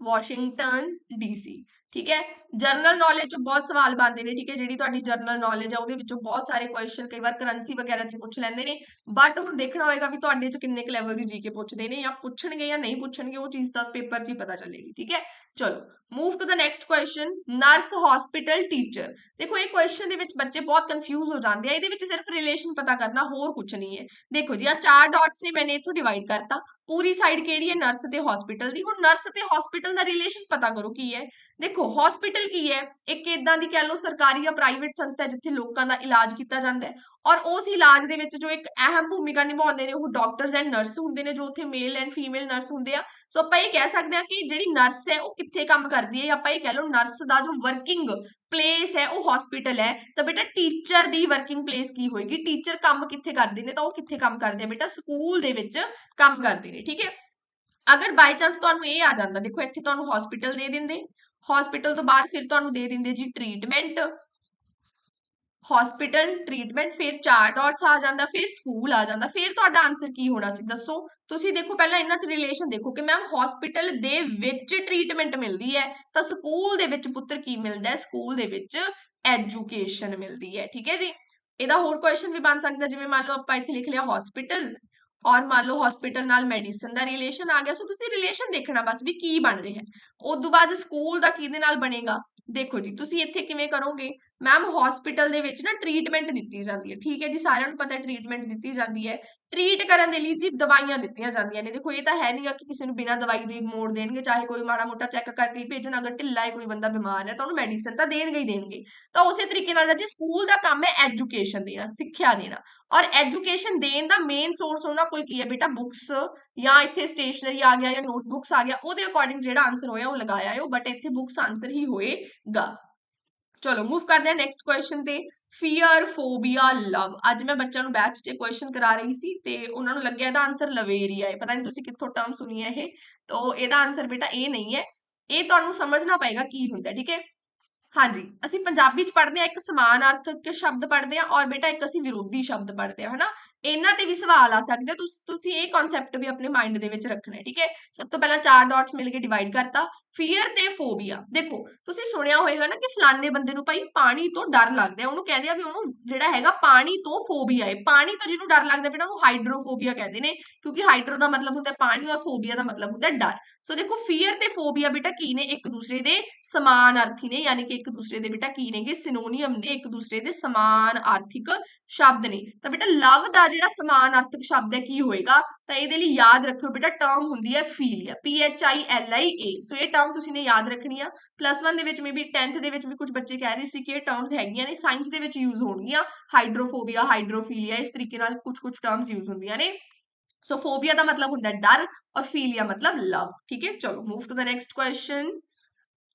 Washington DC ਠੀਕ ਹੈ ਜਰਨਲ ਨੌਲੇਜ ਚ ਬਹੁਤ ਸਵਾਲ ਬਣਦੇ ਨੇ ਠੀਕ ਹੈ ਜਿਹੜੀ ਤੁਹਾਡੀ ਜਰਨਲ ਨੌਲੇਜ ਆ ਉਹਦੇ ਵਿੱਚੋਂ ਬਹੁਤ ਸਾਰੇ ਕੁਐਸਚਨ ਕਈ ਵਾਰ ਕਰੰਸੀ ਵਗੈਰਾ ਤੇ ਪੁੱਛ ਲੈਂਦੇ ਨੇ ਬਟ ਹੁਣ ਦੇਖਣਾ ਹੋਏਗਾ ਵੀ ਤੁਹਾਡੇ ਚ ਕਿੰਨੇ ਕੁ ਲੈਵਲ ਦੀ ਜੀਕੇ ਪੁੱਛਦੇ ਨੇ ਜਾਂ ਪੁੱਛਣਗੇ ਜਾਂ ਨਹੀਂ ਪੁੱਛਣਗੇ ਉਹ ਚੀਜ਼ ਤਾਂ ਪੇਪਰ 'ਚ ਹੀ ਪਤਾ ਚੱਲੇਗੀ ਠੀਕ ਹੈ ਚਲੋ move to the next question nurse hospital teacher ਦੇਖੋ, ਇਹ ਕੁਐਸਚਨ ਦੇ ਵਿੱਚ ਬੱਚੇ ਬਹੁਤ ਕਨਫਿਊਜ਼ ਹੋ ਜਾਂਦੇ ਆ। ਇਹਦੇ ਵਿੱਚ ਸਿਰਫ ਰਿਲੇਸ਼ਨ ਪਤਾ ਕਰਨਾ, ਹੋਰ ਕੁਝ ਨਹੀਂ ਹੈ। ਦੇਖੋ ਜੀ ਆ ਚਾਰ ਡਾਟਸ ਨੇ, ਮੈਨੇ ਇਥੋਂ ਡਿਵਾਈਡ ਕਰਤਾ। ਪੂਰੀ ਸਾਈਡ ਕਿਹੜੀ ਹੈ? ਨਰਸ ਤੇ ਹਸਪੀਟਲ ਦੀ। ਹੁਣ ਨਰਸ ਤੇ ਹਸਪੀਟਲ ਦਾ ਰਿਲੇਸ਼ਨ ਪਤਾ ਕਰੋ ਕੀ ਹੈ। ਦੇਖੋ ਹਸਪੀਟਲ ਕੀ ਹੈ? ਇੱਕ ਇਦਾਂ ਦੀ ਕਹਿ ਲਓ ਸਰਕਾਰੀ ਜਾਂ ਪ੍ਰਾਈਵੇਟ ਸੰਸਥਾ ਜਿੱਥੇ ਲੋਕਾਂ ਦਾ ਇਲਾਜ ਕੀਤਾ ਜਾਂਦਾ ਹੈ। ਔਰ ਉਸ ਇਲਾਜ ਦੇ ਵਿੱਚ ਜੋ ਇੱਕ ਅਹਿਮ ਭੂਮਿਕਾ ਨਿਭਾਉਂਦੇ ਨੇ ਉਹ ਡਾਕਟਰਸ ਐਂਡ ਨਰਸ ਹੁੰਦੇ ਨੇ ਜੋ ਉੱਥੇ ਮੇਲ ਐਂਡ ਫੀਮੇਲ ਨਰਸ ਹੁੰਦੇ ਆ। ਸੋ ਆਪਾਂ ਇਹ ਕਹਿ ਸਕਦੇ ਹਾਂ ਕਿ ਜਿਹੜੀ ਨਰਸ ਹੈ ਉਹ ਕਿੱਥੇ ਕੰਮ ਕਰਦੀ ਹੈ ਆਪਾਂ ਇਹ ਕਹਿ ਲਓ ਨਰਸ ਦਾ ਜੋ ਵਰਕਿੰਗ ਪਲੇਸ ਹੈ ਉਹ ਹਸਪੀਟਲ ਹੈ। ਤਾਂ ਬੇਟਾ ਟੀਚਰ ਦੀ ਵਰਕਿੰਗ ਪਲੇਸ ਕੀ ਹੋਏਗੀ? ਟੀਚਰ ਕੰਮ ਕਿੱਥੇ ਕਰਦੇ ਨੇ ਤਾਂ ਉਹ ਕਿੱਥੇ ਕੰਮ ਕਰਦੇ ਆ ਬੇਟਾ? ਸਕੂਲ ਦੇ ਵਿੱਚ ਕੰਮ ਕਰਦੇ ਨੇ, ਠੀਕ ਹੈ? ਅਗਰ ਬਾਈ ਚਾਂਸ ਤੁਹਾਨੂੰ ਇਹ ਆ ਜਾਂਦਾ, ਦੇਖੋ ਇੱਥੇ ਤੁਹਾਨੂੰ ਹਸਪੀਟਲ ਦੇ ਦਿੰਦੇ। ਹਸਪੀਟਲ ਤੋਂ ਬਾਅਦ ਫਿਰ ਤੁਹਾਨੂੰ ਦੇ ਦਿੰਦੇ ਜੀ ਟ੍ਰੀਟਮੈਂਟ ਹਸਪੀਟਲ ਟ੍ਰੀਟਮੈਂਟ ਫਿਰ ਚਾਰ ਡਾਟਸ ਆ ਜਾਂਦਾ, ਫਿਰ ਸਕੂਲ ਆ ਜਾਂਦਾ। ਫਿਰ ਤੁਹਾਡਾ ਆਨਸਰ ਕੀ ਹੋਣਾ ਸੀ? ਦੱਸੋ। ਤੁਸੀਂ ਦੇਖੋ, ਪਹਿਲਾਂ ਇਹਨਾਂ ਚ ਰਿਲੇਸ਼ਨ ਦੇਖੋ ਕਿ ਮੈਮ ਹਸਪੀਟਲ ਦੇ ਵਿੱਚ ਟ੍ਰੀਟਮੈਂਟ ਮਿਲਦੀ ਹੈ, ਤਾਂ ਸਕੂਲ ਦੇ ਵਿੱਚ ਪੁੱਤਰ ਕੀ ਮਿਲਦਾ ਹੈ? ਸਕੂਲ ਦੇ ਵਿੱਚ ਐਜੂਕੇਸ਼ਨ ਮਿਲਦੀ ਹੈ, ਠੀਕ ਹੈ ਜੀ? ਇਹਦਾ ਹੋਰ ਕੁਐਸਚਨ ਵੀ ਬਣ ਸਕਦਾ, ਜਿਵੇਂ ਮੰਨ ਲਓ ਆਪਾਂ ਇੱਥੇ ਲਿਖ ਲਿਆ ਹਸਪੀਟਲ ਔਰ ਮੰਨ ਲਓ ਹਸਪੀਟਲ ਨਾਲ ਮੈਡੀਸਨ ਦਾ ਰਿਲੇਸ਼ਨ ਆ ਗਿਆ। ਸੋ ਤੁਸੀਂ ਰਿਲੇਸ਼ਨ ਦੇਖਣਾ ਬਸ ਵੀ ਕੀ ਬਣ ਰਿਹਾ ਹੈ। ਉਸ ਤੋਂ ਬਾਅਦ ਸਕੂਲ ਦਾ ਕਿਹਦੇ ਨਾਲ ਬਣੇਗਾ? ਦੇਖੋ ਜੀ, ਤੁਸੀਂ ਇੱਥੇ ਕਿਵੇਂ ਕਰੋਗੇ? ਮੈਮ ਹਸਪੀਟਲ ਦੇ ਵਿੱਚ ਨਾ ਟ੍ਰੀਟਮੈਂਟ ਦਿੱਤੀ ਜਾਂਦੀ ਹੈ, ਠੀਕ ਹੈ ਜੀ? ਸਾਰਿਆਂ ਨੂੰ ਪਤਾ ਟ੍ਰੀਟਮੈਂਟ ਦਿੱਤੀ ਜਾਂਦੀ ਹੈ। ਟ੍ਰੀਟ ਕਰਨ ਦੇ ਲਈ ਜੀ ਦਵਾਈਆਂ ਦਿੱਤੀਆਂ ਜਾਂਦੀਆਂ ਨੇ। ਦੇਖੋ, ਇਹ ਤਾਂ ਹੈ ਨਹੀਂਗਾ ਕਿ ਕਿਸੇ ਨੂੰ ਬਿਨਾਂ ਦਵਾਈ ਦੇ ਮੋੜ ਦੇਣਗੇ, ਚਾਹੇ ਕੋਈ ਮਾੜਾ ਮੋਟਾ ਚੈੱਕ ਕਰਕੇ ਹੀ ਭੇਜਣ, ਅਗਰ ਢਿੱਲਾ ਹੈ ਕੋਈ ਬੰਦਾ ਬਿਮਾਰ ਹੈ ਤਾਂ ਉਹਨੂੰ ਮੈਡੀਸਨ ਤਾਂ ਦੇਣਗੇ ਹੀ ਦੇਣਗੇ। ਤਾਂ ਉਸੇ ਤਰੀਕੇ ਨਾਲ ਜੀ ਸਕੂਲ ਦਾ ਕੰਮ ਹੈ ਐਜੂਕੇਸ਼ਨ ਦੇਣਾ, ਸਿੱਖਿਆ ਦੇਣਾ। ਔਰ ਐਜੂਕੇਸ਼ਨ ਦੇਣ ਦਾ ਮੇਨ ਸੋਰਸ ਉਹਨਾਂ ਕੋਲ ਕੀ ਹੈ ਬੇਟਾ? ਬੁੱਕਸ ਜਾਂ ਇੱਥੇ ਸਟੇਸ਼ਨਰੀ ਆ ਗਿਆ ਜਾਂ ਨੋਟਬੁੱਕਸ ਆ ਗਿਆ, ਉਹਦੇ ਅਕੋਰਡਿੰਗ ਜਿਹੜਾ ਆਨਸਰ ਹੋਇਆ ਉਹ ਲਗਾਇਆ ਆਇਓ ਬਟ ਇੱਥੇ ਬੁੱਕਸ ਆਨਸਰ ਹੀ ਹੋਏਗਾ। ਚਲੋ ਮੂਵ ਕਰਦੇ ਹਾਂ ਨੈਕਸਟ ਕੁਐਸਚਨ ਤੇ। ਫੀਅਰ ਫੋਬੀਆ ਲਵ ਅੱਜ ਮੈਂ ਬੱਚਿਆਂ ਨੂੰ ਬੈਚ 'ਚ ਕੁਐਸਚਨ ਕਰਾ ਰਹੀ ਸੀ ਤੇ ਉਹਨਾਂ ਨੂੰ ਲੱਗਿਆ ਇਹਦਾ ਆਨਸਰ ਲਵੇਰੀਆ ਹੈ। ਪਤਾ ਨਹੀਂ ਤੁਸੀਂ ਕਿੱਥੋਂ ਟਰਮ ਸੁਣੀ ਹੈ ਇਹ। ਤਾਂ ਇਹਦਾ ਆਨਸਰ ਬੇਟਾ ਇਹ ਨਹੀਂ ਹੈ। ਇਹ ਤੁਹਾਨੂੰ ਸਮਝਣਾ ਪਏਗਾ ਕੀ ਹੁੰਦਾ, ਠੀਕ ਹੈ? ਹਾਂਜੀ, ਅਸੀਂ ਪੰਜਾਬੀ ਚ ਪੜ੍ਹਦੇ ਆ ਇੱਕ ਸਮਾਨ ਸਮਾਨਾਰਥਕ ਸ਼ਬਦ ਪੜ੍ਹਦੇ ਆ ਔਰ ਬੇਟਾ ਇੱਕ ਅਸੀਂ ਵਿਰੋਧੀ ਸ਼ਬਦ ਪੜ੍ਹਦੇ ਆ ਹਨਾ? ਇਹਨਾਂ ਤੇ ਵੀ ਸਵਾਲ ਆ ਸਕਦੇ ਆ, ਤੁਸ- ਤੁਸੀਂ ਇਹ ਕਨਸੈਪਟ ਵੀ ਆਪਣੇ ਮਾਈਂਡ ਦੇ ਵਿੱਚ ਰੱਖਣਾ ਹੈ, ਠੀਕ ਹੈ? ਸਭ ਤੋਂ ਪਹਿਲਾਂ ਚਾਰ ਡਾਟਸ ਮਿਲ ਕੇ ਡਿਵਾਈਡ ਕਰਤਾ ਫੀਅਰ ਤੇ ਫੋਬੀਆ ਦੇਖੋ, ਤੁਸੀਂ ਸੁਣਿਆ ਹੋਵੇਗਾ ਨਾ ਕਿ ਫਲਾਣੇ ਬੰਦੇ ਨੂੰ ਭਾਈ ਪਾਣੀ ਤੋਂ ਡਰ ਲੱਗਦਾ ਉਹਨੂੰ ਕਹਿੰਦੇ ਆ ਵੀ ਉਹਨੂੰ ਜਿਹੜਾ ਹੈਗਾ ਪਾਣੀ ਤੋਂ ਫੋਬੀਆ ਹੈ, ਪਾਣੀ ਤੋਂ ਜਿਹਨੂੰ ਡਰ ਲੱਗਦਾ ਬੇਟਾ, ਉਹਨੂੰ ਹਾਈਡਰੋਫੋਬੀਆ ਕਹਿੰਦੇ ਨੇ, ਕਿਉਂਕਿ ਹਾਈਡਰੋ ਦਾ ਮਤਲਬ ਹੁੰਦਾ ਪਾਣੀ ਔਰ ਫੋਬੀਆ ਦਾ ਮਤਲਬ ਹੁੰਦਾ ਡਰ। ਸੋ ਦੇਖੋ ਫੀਅਰ ਤੇ ਫੋਬੀਆ ਬੇਟਾ ਕੀ ਨੇ? ਇੱਕ ਦੂਸਰੇ ਦੇ ਸਮਾਨ ਅਰਥੀ ਨੇ, ਯਾਨੀ ਕਿ ਇੱਕ ਦੂਸਰੇ ਦੇ ਬੇਟਾ ਕੀ ਨੇਗੇ? ਸਿਨੋਨੀਅਮ ਨੇ ਇੱਕ ਦੂਸਰੇ ਦੇ ਸਮਾਨ, ਆਰਥਿਕ ਸ਼ਬਦ ਨੇ। ਤਾਂ ਬੇਟਾ ਲਵ ਦਾ ਜਿਹੜਾ ਸਮਾਨ ਅਰਥਕ ਸ਼ਬਦ ਹੈ, ਕੀ ਹੋਏਗਾ? ਤਾਂ ਇਹਦੇ ਲਈ ਯਾਦ ਰੱਖਿਓ ਬੇਟਾ ਟਰਮ ਹੁੰਦੀ ਹੈ ਫੀਲੀਆ P H I L I ਏ ਸੋ ਇਹ ਟਰਮ ਤੁਸੀਂ ਨੇ ਯਾਦ ਰੱਖਣੀ ਆ। ਪਲੱਸ 1 ਦੇ ਵਿੱਚ ਮੇਬੀ 10th ਦੇ ਵਿੱਚ ਵੀ ਕੁਝ ਬੱਚੇ ਕਹਿ ਰਹੇ ਸੀ ਕਿ ਇਹ ਟਰਮਸ ਹੈਗੀਆਂ ਨੇ। ਸਾਇੰਸ ਦੇ ਵਿੱਚ ਯੂਜ਼ ਹੋਣਗੀਆਂ। ਹਾਈਡਰੋਫੋਬੀਆ ਹਾਈਡਰੋਫੀਲੀਆ ਇਸ ਤਰੀਕੇ ਨਾਲ ਕੁਝ ਕੁਝ ਟਰਮਸ ਯੂਜ਼ ਹੁੰਦੀਆਂ ਨੇ। ਸੋ ਫੋਬੀਆ ਦਾ ਮਤਲਬ ਹੁੰਦਾ ਡਰ ਔਰ ਫੀਲੀਆ ਮਤਲਬ ਲਵ ਠੀਕ ਹੈ? ਚਲੋ move to the next question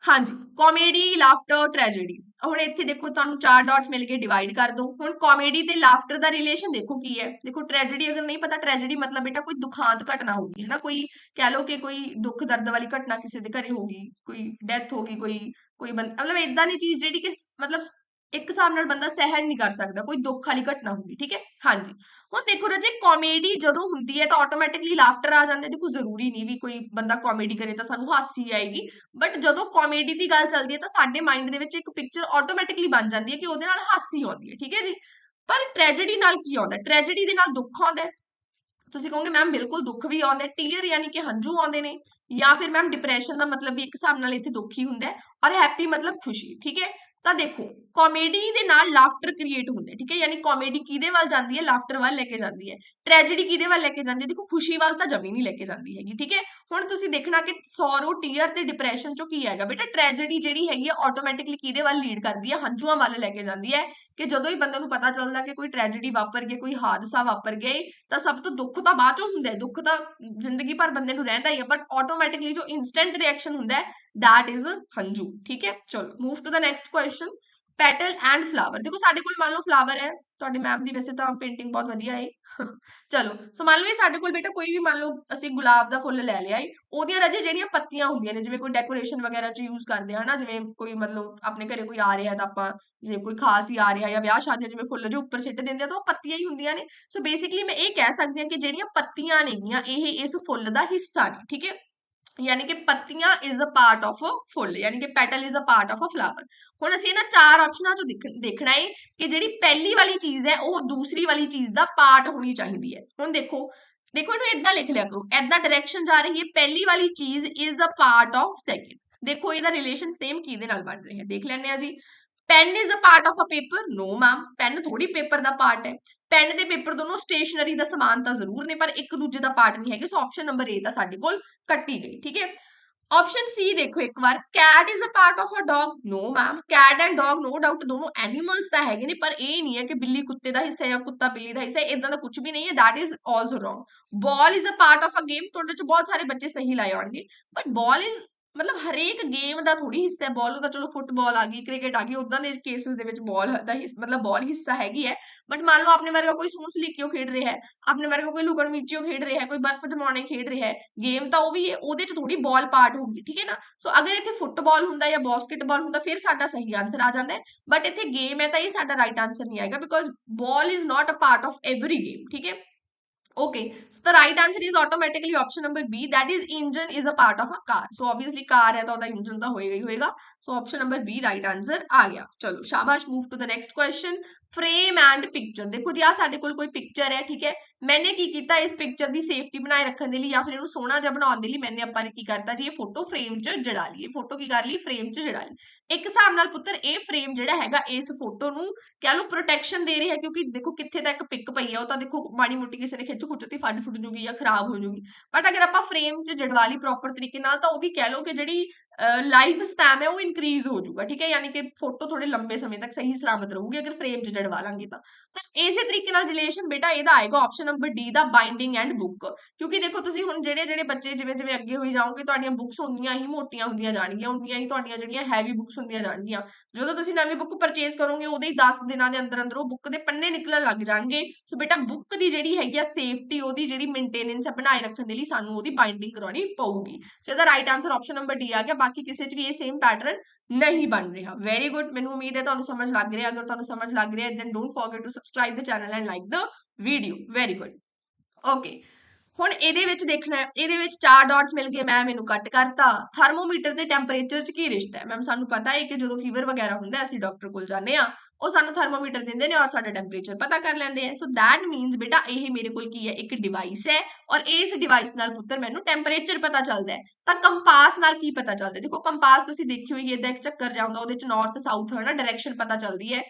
ਹਾਂਜੀ ਕਾਮੇਡੀ ਲਾਫਟਰ ਟ੍ਰੈਜੇਡੀ ਹੁਣ ਇੱਥੇ ਦੇਖੋ ਤੁਹਾਨੂੰ ਚਾਰ ਡਾਟਸ ਮਿਲ ਕੇ ਡਿਵਾਈਡ ਕਰ ਦੋ ਹੁਣ ਕਾਮੇਡੀ ਤੇ ਲਾਫਟਰ ਦਾ ਰਿਲੇਸ਼ਨ ਦੇਖੋ ਕੀ ਹੈ। ਦੇਖੋ ਟ੍ਰੈਜੇਡੀ ਅਗਰ ਨਹੀਂ ਪਤਾ ਟ੍ਰੈਜੇਡੀ ਮਤਲਬ ਬੇਟਾ ਕੋਈ ਦੁਖਾਂਤ ਘਟਨਾ ਹੋਗੀ ਹੈ ਨਾ ਕੋਈ ਕਹਿ ਲਓ ਕਿ ਕੋਈ ਦੁੱਖ ਦਰਦ ਵਾਲੀ ਘਟਨਾ ਕਿਸੇ ਦੇ ਘਰੇ ਹੋਗੀ ਕੋਈ ਡੈਥ ਹੋਗੀ ਕੋਈ ਕੋਈ ਬੰਦ ਮਤਲਬ ਇਦਾਂ ਦੀ ਚੀਜ਼ ਜਿਹੜੀ ਕਿ ਮਤਲਬ ਇੱਕ ਹਿਸਾਬ ਨਾਲ ਬੰਦਾ ਸਹਿਣ ਨਹੀਂ ਕਰ ਸਕਦਾ, ਕੋਈ ਦੁੱਖ ਵਾਲੀ ਘਟਨਾ ਹੁੰਦੀ, ਠੀਕ ਹੈ? ਹਾਂਜੀ। ਹੁਣ ਦੇਖੋ ਰਾਜੇ ਕਾਮੇਡੀ ਜਦੋਂ ਹੁੰਦੀ ਹੈ ਤਾਂ ਆਟੋਮੈਟਿਕਲੀ ਲਾਫਟਰ ਆ ਜਾਂਦੇ, ਦੇਖੋ ਜ਼ਰੂਰੀ ਨਹੀਂ ਵੀ ਕੋਈ ਬੰਦਾ ਕਾਮੇਡੀ ਕਰੇ ਤਾਂ ਸਾਨੂੰ ਹਾਸੀ ਆਏਗੀ। ਬਟ ਜਦੋਂ ਕਾਮੇਡੀ ਦੀ ਗੱਲ ਚੱਲਦੀ ਹੈ ਤਾਂ ਸਾਡੇ ਮਾਈਂਡ ਦੇ ਵਿੱਚ ਇੱਕ ਪਿਕਚਰ ਆਟੋਮੈਟਿਕਲੀ ਬਣ ਜਾਂਦੀ ਹੈ ਕਿ ਉਹਦੇ ਨਾਲ ਹਾਸੀ ਆਉਂਦੀ ਹੈ, ਠੀਕ ਹੈ ਜੀ? ਪਰ ਟ੍ਰੈਜੇਡੀ ਨਾਲ ਕੀ ਆਉਂਦਾ ਟ੍ਰੈਜੇਡੀ ਦੇ ਨਾਲ ਦੁੱਖ ਆਉਂਦਾ ਤੁਸੀਂ ਕਹੋਗੇ ਮੈਮ ਬਿਲਕੁਲ ਦੁੱਖ ਵੀ ਆਉਂਦਾ ਹੈ ਟੀਅਰ ਯਾਨੀ ਕਿ ਹੰਝੂ ਆਉਂਦੇ ਨੇ ਜਾਂ ਫਿਰ ਮੈਮ ਡਿਪਰੈਸ਼ਨ ਦਾ ਮਤਲਬ ਵੀ ਇੱਕ ਹਿਸਾਬ ਨਾਲ ਇੱਥੇ ਦੁੱਖ ਹੀ ਹੁੰਦਾ ਔਰ ਹੈਪੀ ਮਤਲਬ ਖੁਸ਼ੀ ਠੀਕ ਹੈ? ਤਾਂ ਦੇਖੋ ਕਾਮੇਡੀ ਦੇ ਨਾਲ ਲਾਫਟਰ ਕ੍ਰੀਏਟ ਹੁੰਦਾ ਠੀਕ ਹੈ? ਯਾਨੀ ਕਾਮੇਡੀ ਕਿਹਦੇ ਵੱਲ ਜਾਂਦੀ ਹੈ? ਲਾਫਟਰ ਵੱਲ ਲੈ ਕੇ ਜਾਂਦੀ ਹੈ। ਟ੍ਰੈਜੇਡੀ ਕਿਹਦੇ ਵੱਲ ਲੈ ਕੇ ਜਾਂਦੀ ਹੈ? ਦੇਖੋ, ਖੁਸ਼ੀ ਵੱਲ ਤਾਂ ਜਮੀ ਨਹੀਂ ਲੈ ਕੇ ਜਾਂਦੀ ਹੈਗੀ, ਠੀਕ ਹੈ? ਹੁਣ ਤੁਸੀਂ ਦੇਖਣਾ ਕਿ ਸੌਰੋ ਟੀਅਰ ਤੇ ਡਿਪਰੈਸ਼ਨ ਚੋਂ ਕੀ ਹੈਗਾ ਬੇਟਾ? ਟ੍ਰੈਜੇਡੀ ਜਿਹੜੀ ਹੈਗੀ ਹੈ ਆਟੋਮੈਟਿਕਲੀ ਕਿਹਦੇ ਵੱਲ ਲੀਡ ਕਰਦੀ ਹੈ? ਹੰਝੂਆਂ ਵੱਲ ਲੈ ਕੇ ਜਾਂਦੀ ਹੈ ਕਿ ਜਦੋਂ ਹੀ ਬੰਦੇ ਨੂੰ ਪਤਾ ਚੱਲਦਾ ਕਿ ਕੋਈ ਟ੍ਰੈਜੇਡੀ ਵਾਪਰ ਗਈ ਕੋਈ ਹਾਦਸਾ ਵਾਪਰ ਗਿਆ ਤਾਂ ਸਭ ਤੋਂ ਦੁੱਖ ਤਾਂ ਬਾਅਦ ਚੋਂ ਹੁੰਦਾ ਹੈ। ਦੁੱਖ ਤਾਂ ਜ਼ਿੰਦਗੀ ਭਰ ਬੰਦੇ ਨੂੰ ਰਹਿੰਦਾ ਹੀ ਹੈ ਬਟ ਆਟੋਮੈਟਿਕਲੀ ਜੋ ਇਨਸਟੈਂਟ ਰਿਐਕਸ਼ਨ ਹੁੰਦਾ ਹੈ, that is ਹੰਝੂ, ਠੀਕ ਹੈ? ਚਲੋ move to the next question petal and flower ਦੇਖੋ ਸਾਡੇ ਕੋਲ ਮੰਨ ਲਓ ਫਲਾਵਰ ਹੈ, ਤੁਹਾਡੇ ਮੈਮ ਦੀ ਵੈਸੇ ਤਾਂ ਪੇਂਟਿੰਗ ਬਹੁਤ ਵਧੀਆ ਹੈ। ਚਲੋ, ਸੋ ਮੰਨ ਲਓ ਸਾਡੇ ਕੋਲ ਬੇਟਾ ਕੋਈ ਵੀ ਮੰਨ ਲਓ ਅਸੀਂ ਗੁਲਾਬ ਦਾ ਫੁੱਲ ਲੈ ਲਿਆ ਏ, ਉਹਦੀਆਂ ਰਜੇ ਜਿਹੜੀਆਂ ਪੱਤੀਆਂ ਹੁੰਦੀਆਂ ਨੇ, ਜਿਵੇਂ ਕੋਈ ਡੈਕੋਰੇਸ਼ਨ ਵਗੈਰਾ ਚ ਯੂਜ਼ ਕਰਦੇ ਆ ਨਾ, ਜਿਵੇਂ ਕੋਈ ਮਤਲਬ ਆਪਣੇ ਘਰੇ ਕੋਈ ਆ ਰਿਹਾ ਤਾਂ ਆਪਾਂ, ਜੇ ਕੋਈ ਖਾਸ ਹੀ ਆ ਰਿਹਾ ਜਾਂ ਵਿਆਹ ਸ਼ਾਦੀਆਂ ਜਿਵੇਂ ਫੁੱਲ ਜੋ ਉੱਪਰ ਸਿੱਟ ਦਿੰਦੇ ਆ, ਤਾਂ ਉਹ ਪੱਤੀਆਂ ਹੀ ਹੁੰਦੀਆਂ ਨੇ। ਸੋ ਬੇਸਿਕਲੀ ਮੈਂ ਇਹ ਕਹਿ ਸਕਦੀ ਹਾਂ ਕਿ ਜਿਹੜੀਆਂ ਪੱਤੀਆਂ ਨੇਗੀਆਂ, ਇਹ ਇਸ ਫੁੱਲ ਦਾ ਹਿੱਸਾ ਨੇ, ਠੀਕ ਹੈ? ਯਾਨੀ ਕਿ ਪੱਤੀਆਂ ਇਜ਼ ਅ ਪਾਰਟ ਆਫ ਅ ਫੁੱਲ, ਯਾਨੀ ਕਿ petal is a part of a flower ਹੁਣ ਅਸੀਂ ਇਹਨਾਂ ਚਾਰ ਆਪਸ਼ਨਾਂ ਚੋਂ ਦੇਖਣਾ ਹੈ ਕਿ ਜਿਹੜੀ ਪਹਿਲੀ ਵਾਲੀ ਚੀਜ਼ ਹੈ, ਉਹ ਦੂਸਰੀ ਵਾਲੀ ਚੀਜ਼ ਦਾ ਪਾਰਟ ਹੋਣੀ ਚਾਹੀਦੀ ਹੈ। ਹੁਣ ਦੇਖੋ ਦੇਖੋ ਇਹਨੂੰ ਇਦਾਂ ਲਿਖ ਲਿਆ ਕਰੋ। ਇਦਾਂ ਡਾਇਰੈਕਸ਼ਨ ਜਾ ਰਹੀ ਹੈ, ਪਹਿਲੀ ਵਾਲੀ ਚੀਜ਼ is a part of second ਦੇਖੋ ਇਹਦਾ ਰਿਲੇਸ਼ਨ ਸੇਮ ਕੀ ਦੇ ਨਾਲ ਬਣ ਰਿਹਾ ਹੈ? ਦੇਖ ਲੈਂਦੇ ਆ ਜੀ। Pen is a part of a paper no ma'am pen ਥੋੜੀ ਪੇਪਰ ਦਾ ਪਾਰਟ ਹੈ। ਪੈਨ ਤੇ ਪੇਪਰ ਦੋਨੋਂ ਸਟੇਸ਼ਨਰੀ ਦਾ ਸਮਾਨ ਤਾਂ ਜ਼ਰੂਰ ਨੇ, ਪਰ ਇੱਕ ਦੂਜੇ ਦਾ ਪਾਰਟ ਨਹੀਂ ਹੈਗੇ ਸੋ ਆਪਸ਼ਨ ਨੰਬਰ A ਤਾਂ ਸਾਡੇ ਕੋਲ ਕੱਟੀ ਗਈ, ਠੀਕ ਹੈ? ਆਪਸ਼ਨ ਸੀ ਦੇਖੋ ਇੱਕ ਵਾਰ cat is a part of a dog no ma'am cat and dog no doubt ਦੋਨੋਂ ਐਨੀਮਲਸ ਤਾਂ ਹੈਗੇ ਨੇ, ਪਰ ਇਹ ਨਹੀਂ ਹੈ ਕਿ ਬਿੱਲੀ ਕੁੱਤੇ ਦਾ ਹਿੱਸਾ ਹੈ ਜਾਂ ਕੁੱਤਾ ਬਿੱਲੀ ਦਾ ਹਿੱਸਾ ਹੈ ਇਦਾਂ ਦਾ ਕੁਝ ਵੀ ਨਹੀਂ ਹੈ, that is also wrong. Ball is a part of a game ਤੁਹਾਡੇ ਚ ਬਹੁਤ ਸਾਰੇ ਬੱਚੇ ਸਹੀ ਲਾਏ ਆਉਣਗੇ ਬਟ ਬਾਲ ਇਜ਼ ਮਤਲਬ ਹਰੇਕ ਗੇਮ ਦਾ ਥੋੜੀ ਹਿੱਸਾ ਹੈ ਬਾਲ ਤਾਂ ਚਲੋ ਫੁੱਟਬਾਲ ਆ ਗਈ ਕ੍ਰਿਕਟ ਆ ਗਈ ਉਦਾਂ ਦੇ ਕੇਸਿਸ ਦੇ ਵਿੱਚ ਬਾਲ ਦਾ ਹਿੱਸ- ਮਤਲਬ ਬਾਲ ਹਿੱਸਾ ਹੈਗੀ ਹੈ। ਬਟ ਮੰਨ ਲਓ ਆਪਣੇ ਵਰਗਾ ਕੋਈ ਸੂੰਸ ਸਲੀਕਿਓ ਖੇਡ ਰਿਹਾ ਹੈ, ਆਪਣੇ ਵਰਗਾ ਕੋਈ ਲੁਕਣ ਮਿਚੀਓ ਖੇਡ ਰਿਹਾ ਹੈ, ਕੋਈ ਬਰਫ਼ ਜਮਾਉਣੇ ਖੇਡ ਰਿਹਾ ਹੈ ਗੇਮ ਤਾਂ ਉਹ ਵੀ ਹੈ, ਉਹਦੇ ਚ ਥੋੜੀ ਬਾਲ ਪਾਰਟ ਹੋਊਗੀ ਠੀਕ ਹੈ ਨਾ? ਸੋ ਅਗਰ ਇੱਥੇ ਫੁੱਟਬਾਲ ਹੁੰਦਾ ਜਾਂ ਬਾਸਕਟਬਾਲ ਹੁੰਦਾ, ਫਿਰ ਸਾਡਾ ਸਹੀ ਆਨਸਰ ਆ ਜਾਂਦਾ ਹੈ। ਬਟ ਇੱਥੇ ਗੇਮ ਹੈ ਤਾਂ ਇਹ ਸਾਡਾ ਰਾਈਟ ਆਨਸਰ ਨਹੀਂ ਆਏਗਾ because ball is not a part of every game ਠੀਕ ਹੈ? Okay, so the right answer is automatically option number B. That is, engine is a part of a car. So obviously car hai to the engine to hoega hi hoega So option number B right answer aa gaya chalo shabash move to the next question. Frame and picture. ਦੇਖੋ ਜੀ ਆ ਸਾਡੇ ਕੋਲ ਕੋਈ picture ਹੈ ਠੀਕ ਹੈ. ਮੈਨੇ ਕੀ ਕੀਤਾ ਇਸ ਪਿਕਚਰ ਦੀ ਸੇਫਟੀ ਬਣਾਏ ਰੱਖਣ ਦੇ ਲਈ ਜਾਂ ਫਿਰ ਇਹਨੂੰ ਸੋਹਣਾ ਜਿਹਾ ਬਣਾਉਣ ਦੇ ਲਈ ਮੈਨੇ ਆਪਾਂ ਨੇ ਕੀ ਕਰਤਾ ਜੀ ਇਹ ਫੋਟੋ ਫਰੇਮ 'ਚ ਜੜਾ ਲਈ ਇਹ ਫੋਟੋ ਕੀ ਕਰ ਲਈ ਫਰੇਮ 'ਚ ਜੜਾ ਲਈ ਇੱਕ ਹਿਸਾਬ ਨਾਲ ਪੁੱਤਰ ਇਹ ਫਰੇਮ ਜਿਹੜਾ ਹੈਗਾ ਇਸ ਫੋਟੋ ਨੂੰ ਕਹਿ ਲਓ ਪ੍ਰੋਟੈਕਸ਼ਨ ਦੇ ਰਿਹਾ ਕਿਉਂਕਿ ਦੇਖੋ ਕਿੱਥੇ ਤੱਕ ਪਿਕ ਪਈ ਹੈ ਉਹ ਤਾਂ ਦੇਖੋ ਮਾੜੀ ਮੋਟੀ ਕਿਸੇ ਨੇ ਖਿੱਚ ਖੁੱਚਤੀ ਫੱਡ ਫੁੱਟ ਜੂਗੀ ਜਾਂ ਖਰਾਬ ਹੋ ਜੂਗੀ ਬਟ ਅਗਰ ਆਪਾਂ ਫਰੇਮ 'ਚ ਜੜਵਾ ਲਈ ਪ੍ਰੋਪਰ ਤਰੀਕੇ ਨਾਲ ਤਾਂ ਉਹਦੀ ਕਹਿ ਲਓ ਕਿ ਜਿਹੜੀ ਲਾਈਫ ਸਪੈਮ ਹੈ, ਉਹ ਇਨਕਰੀਜ਼ ਹੋ ਜਾਊਗਾ, ਠੀਕ ਹੈ? ਯਾਨੀ ਕਿ ਫੋਟੋ ਥੋੜੇ ਲੰਬੇ ਸਮੇਂ ਤੱਕ ਸਹੀ ਸਲਾਮਤ ਰਹੂਗੀ, ਅਗਰ ਫਰੇਮ 'ਚ ਜੜਵਾ ਲਾਂਗੇ ਤਾਂ। ਤਾਂ ਇਸੇ ਤਰੀਕੇ ਨਾਲ ਰਿਲੇਸ਼ਨ ਬੇਟਾ ਇਹਦਾ ਆਏਗਾ option number D the binding and book ਕਿਉਂਕਿ ਦੇਖੋ, ਤੁਸੀਂ ਹੁਣ ਜਿਹੜੇ ਜਿਹੜੇ ਬੱਚੇ ਜਿਵੇਂ ਜਿਵੇਂ ਅੱਗੇ ਹੋਈ ਜਾਓਗੇ, ਤੁਹਾਡੀਆਂ ਬੁੱਕਸ ਉਨੀਆਂ ਹੀ ਮੋਟੀਆਂ ਹੁੰਦੀਆਂ ਜਾਣਗੀਆਂ, ਉਨੀਆਂ ਹੀ ਤੁਹਾਡੀਆਂ ਜਿਹੜੀਆਂ ਹੈਵੀ ਬੁੱਕਸ ਹੁੰਦੀਆਂ ਜਾਣਗੀਆਂ। ਜਦੋਂ ਤੁਸੀਂ ਨਵੀਂ ਬੁੱਕ ਪਰਚੇਸ ਕਰੋਗੇ ਉਹਦੇ ਹੀ 10 ਦਿਨਾਂ ਦੇ ਅੰਦਰ ਅੰਦਰ ਉਹ ਬੁੱਕ ਦੇ ਪੰਨੇ ਨਿਕਲਣ ਲੱਗ ਜਾਣਗੇ। ਸੋ ਬੇਟਾ ਬੁੱਕ ਦੀ ਜਿਹੜੀ ਹੈਗੀ ਆ ਸੇਫਟੀ ਉਹਦੀ ਜਿਹੜੀ ਮੇਨਟੇਨੈਂਸ ਹੈ, ਬਣਾਏ ਰੱਖਣ ਦੇ ਲਈ ਸਾਨੂੰ ਉਹਦੀ ਬਾਈਂਡਿੰਗ ਕਰਾਉਣੀ ਪਊਗੀ। ਸੋ ਇਹਦਾ right answer option number D ਆ ਗਿਆ। ਬਾਕੀ ਕਿਸੇ 'ਚ ਵੀ ਇਹ ਸੇਮ ਪੈਟਰਨ ਨਹੀਂ ਬਣ ਰਿਹਾ ਵੈਰੀ ਗੁੱਡ ਮੈਨੂੰ ਉਮੀਦ ਹੈ ਤੁਹਾਨੂੰ ਸਮਝ ਲੱਗ ਰਿਹਾ ਅਗਰ ਤੁਹਾਨੂੰ ਸਮਝ ਲੱਗ ਰਿਹਾ then don't forget to subscribe the channel and like the video very good okay ਹੁਣ ਇਹਦੇ ਵਿੱਚ ਦੇਖਣਾ ਹੈ, ਇਹਦੇ ਵਿੱਚ ਚਾਰ ਡਾਟਸ ਮਿਲ ਗਏ ਮੈਮ ਇਹਨੂੰ ਕੱਟ ਕਰਤਾ। ਥਰਮੋਮੀਟਰ ਤੇ ਟੈਂਪਰੇਚਰ 'ਚ ਕੀ ਰਿਸ਼ਤਾ ਹੈ? ਮੈਮ ਸਾਨੂੰ ਪਤਾ ਹੈ ਕਿ ਜਦੋਂ ਫੀਵਰ ਵਗੈਰਾ ਹੁੰਦਾ, ਅਸੀਂ ਡਾਕਟਰ ਕੋਲ ਜਾਂਦੇ ਆ ਉਹ ਸਾਨੂੰ ਥਰਮੋਮੀਟਰ ਦਿੰਦੇ ਨੇ ਔਰ ਸਾਡਾ ਟੈਂਪਰੇਚਰ ਪਤਾ ਕਰ ਲੈਂਦੇ ਆ ਸੋ ਦੈਟ ਮੀਨਸ ਬੇਟਾ, ਇਹ ਮੇਰੇ ਕੋਲ ਕੀ ਹੈ? ਇੱਕ ਡਿਵਾਈਸ ਹੈ ਔਰ ਇਸ ਡਿਵਾਈਸ ਨਾਲ ਪੁੱਤਰ ਮੈਨੂੰ ਟੈਂਪਰੇਚਰ ਪਤਾ ਚੱਲਦਾ ਹੈ। ਤਾਂ ਕੰਪਾਸ ਨਾਲ ਕੀ ਪਤਾ ਚੱਲਦਾ ਦੇਖੋ ਕੰਪਾਸ ਤੁਸੀਂ ਦੇਖਿਓ ਹੀ ਇਹਦਾ ਇੱਕ ਚੱਕਰ ਜਿਹਾ ਹੁੰਦਾ, ਉਹਦੇ ਚ ਨਾਰਥ ਸਾਊਥ ਹੈ ਨਾ ਡਾਇਰੈਕਸ਼ਨ ਪਤਾ ਚੱਲਦੀ ਹੈ।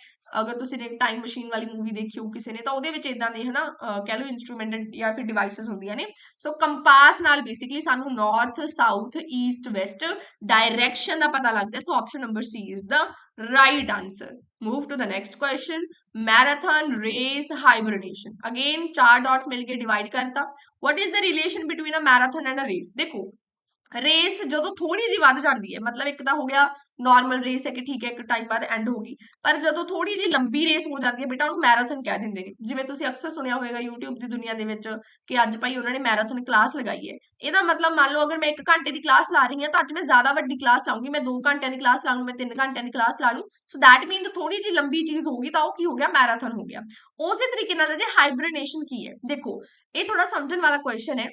ਅਗਰ ਤੁਸੀਂ ਨੇ ਟਾਈਮ ਮਸ਼ੀਨ ਵਾਲੀ ਮੂਵੀ ਦੇਖੀ ਹੋ ਕਿਸੇ ਨੇ, ਤਾਂ ਉਹਦੇ ਵਿੱਚ ਇਦਾਂ ਦੇ ਹਨਾ ਕਹਿ ਲਓ ਇਨਸਟਰੂਮੈਂਟ ਜਾਂ ਫਿਰ ਡਿਵਾਈਸਸ ਹੁੰਦੀਆਂ ਨੇ। ਸੋ ਕੰਪਾਸ ਨਾਲ ਬੇਸਿਕਲੀ ਸਾਨੂੰ north south east west direction ਦਾ ਪਤਾ ਲੱਗਦਾ। So option number C is the right answer move to the next question. Marathon, race, hibernation. Again, ਚਾਰ dots ਮਿਲ ਕੇ divide ਕਰਤਾ। What is the relation between a marathon and a race? ਦੇਖੋ race ਜਦੋਂ ਥੋੜੀ ਜਿਹੀ ਵੱਧ ਜਾਂਦੀ ਹੈ, ਮਤਲਬ ਇੱਕ ਤਾਂ ਹੋ ਗਿਆ ਨਾਰਮਲ ਰੇਸ ਹੈ ਕਿ ਠੀਕ ਹੈ, ਇੱਕ ਟਾਈਮ ਬਾਅਦ ਐਂਡ ਹੋ ਗਈ, ਪਰ ਜਦੋਂ ਥੋੜੀ ਜਿਹੀ ਲੰਬੀ ਰੇਸ ਹੋ ਜਾਂਦੀ ਹੈ, ਬੇਟਾ ਉਹਨੂੰ ਮੈਰਾਥਨ ਕਹਿ ਦਿੰਦੇ ਨੇ, ਜਿਵੇਂ ਤੁਸੀਂ ਅਕਸਰ ਸੁਣਿਆ ਹੋਵੇਗਾ YouTube ਦੀ ਦੁਨੀਆ ਦੇ ਵਿੱਚ ਕਿ ਅੱਜ ਭਾਈ ਉਹਨਾਂ ਨੇ ਮੈਰਾਥਨ ਕਲਾਸ ਲਗਾਈ ਹੈ, ਇਹਦਾ ਮਤਲਬ ਮੰਨ ਲਓ ਅਗਰ ਮੈਂ 1 ਘੰਟੇ ਦੀ ਕਲਾਸ ਲਾ ਰਹੀ ਹਾਂ, ਤਾਂ ਅੱਜ ਮੈਂ ਜ਼ਿਆਦਾ ਵੱਡੀ ਕਲਾਸ ਲਾਉਂਗੀ ਮੈਂ 2 ਘੰਟਿਆਂ ਦੀ ਕਲਾਸ ਲਾ ਲੂੰ ਮੈਂ 3 ਘੰਟਿਆਂ ਦੀ ਕਲਾਸ ਲਾ ਲੂੰ ਸੋ ਦੈਟ ਮੀਨਸ ਥੋੜੀ ਜਿਹੀ ਲੰਬੀ ਚੀਜ਼ ਹੋਗੀ ਤਾਂ ਉਹ ਕੀ ਹੋ ਗਿਆ ਮੈਰਾਥਨ ਹੋ ਗਿਆ। ਉਸੇ ਤਰੀਕੇ ਨਾਲ ਜੇ ਹਾਈਬਰਨੇਸ਼ਨ ਕੀ ਹੈ, ਦੇਖੋ, ਇਹ ਥੋੜਾ ਸਮਝਣ ਵਾਲਾ ਕੁਐਸਚਨ ਹੈ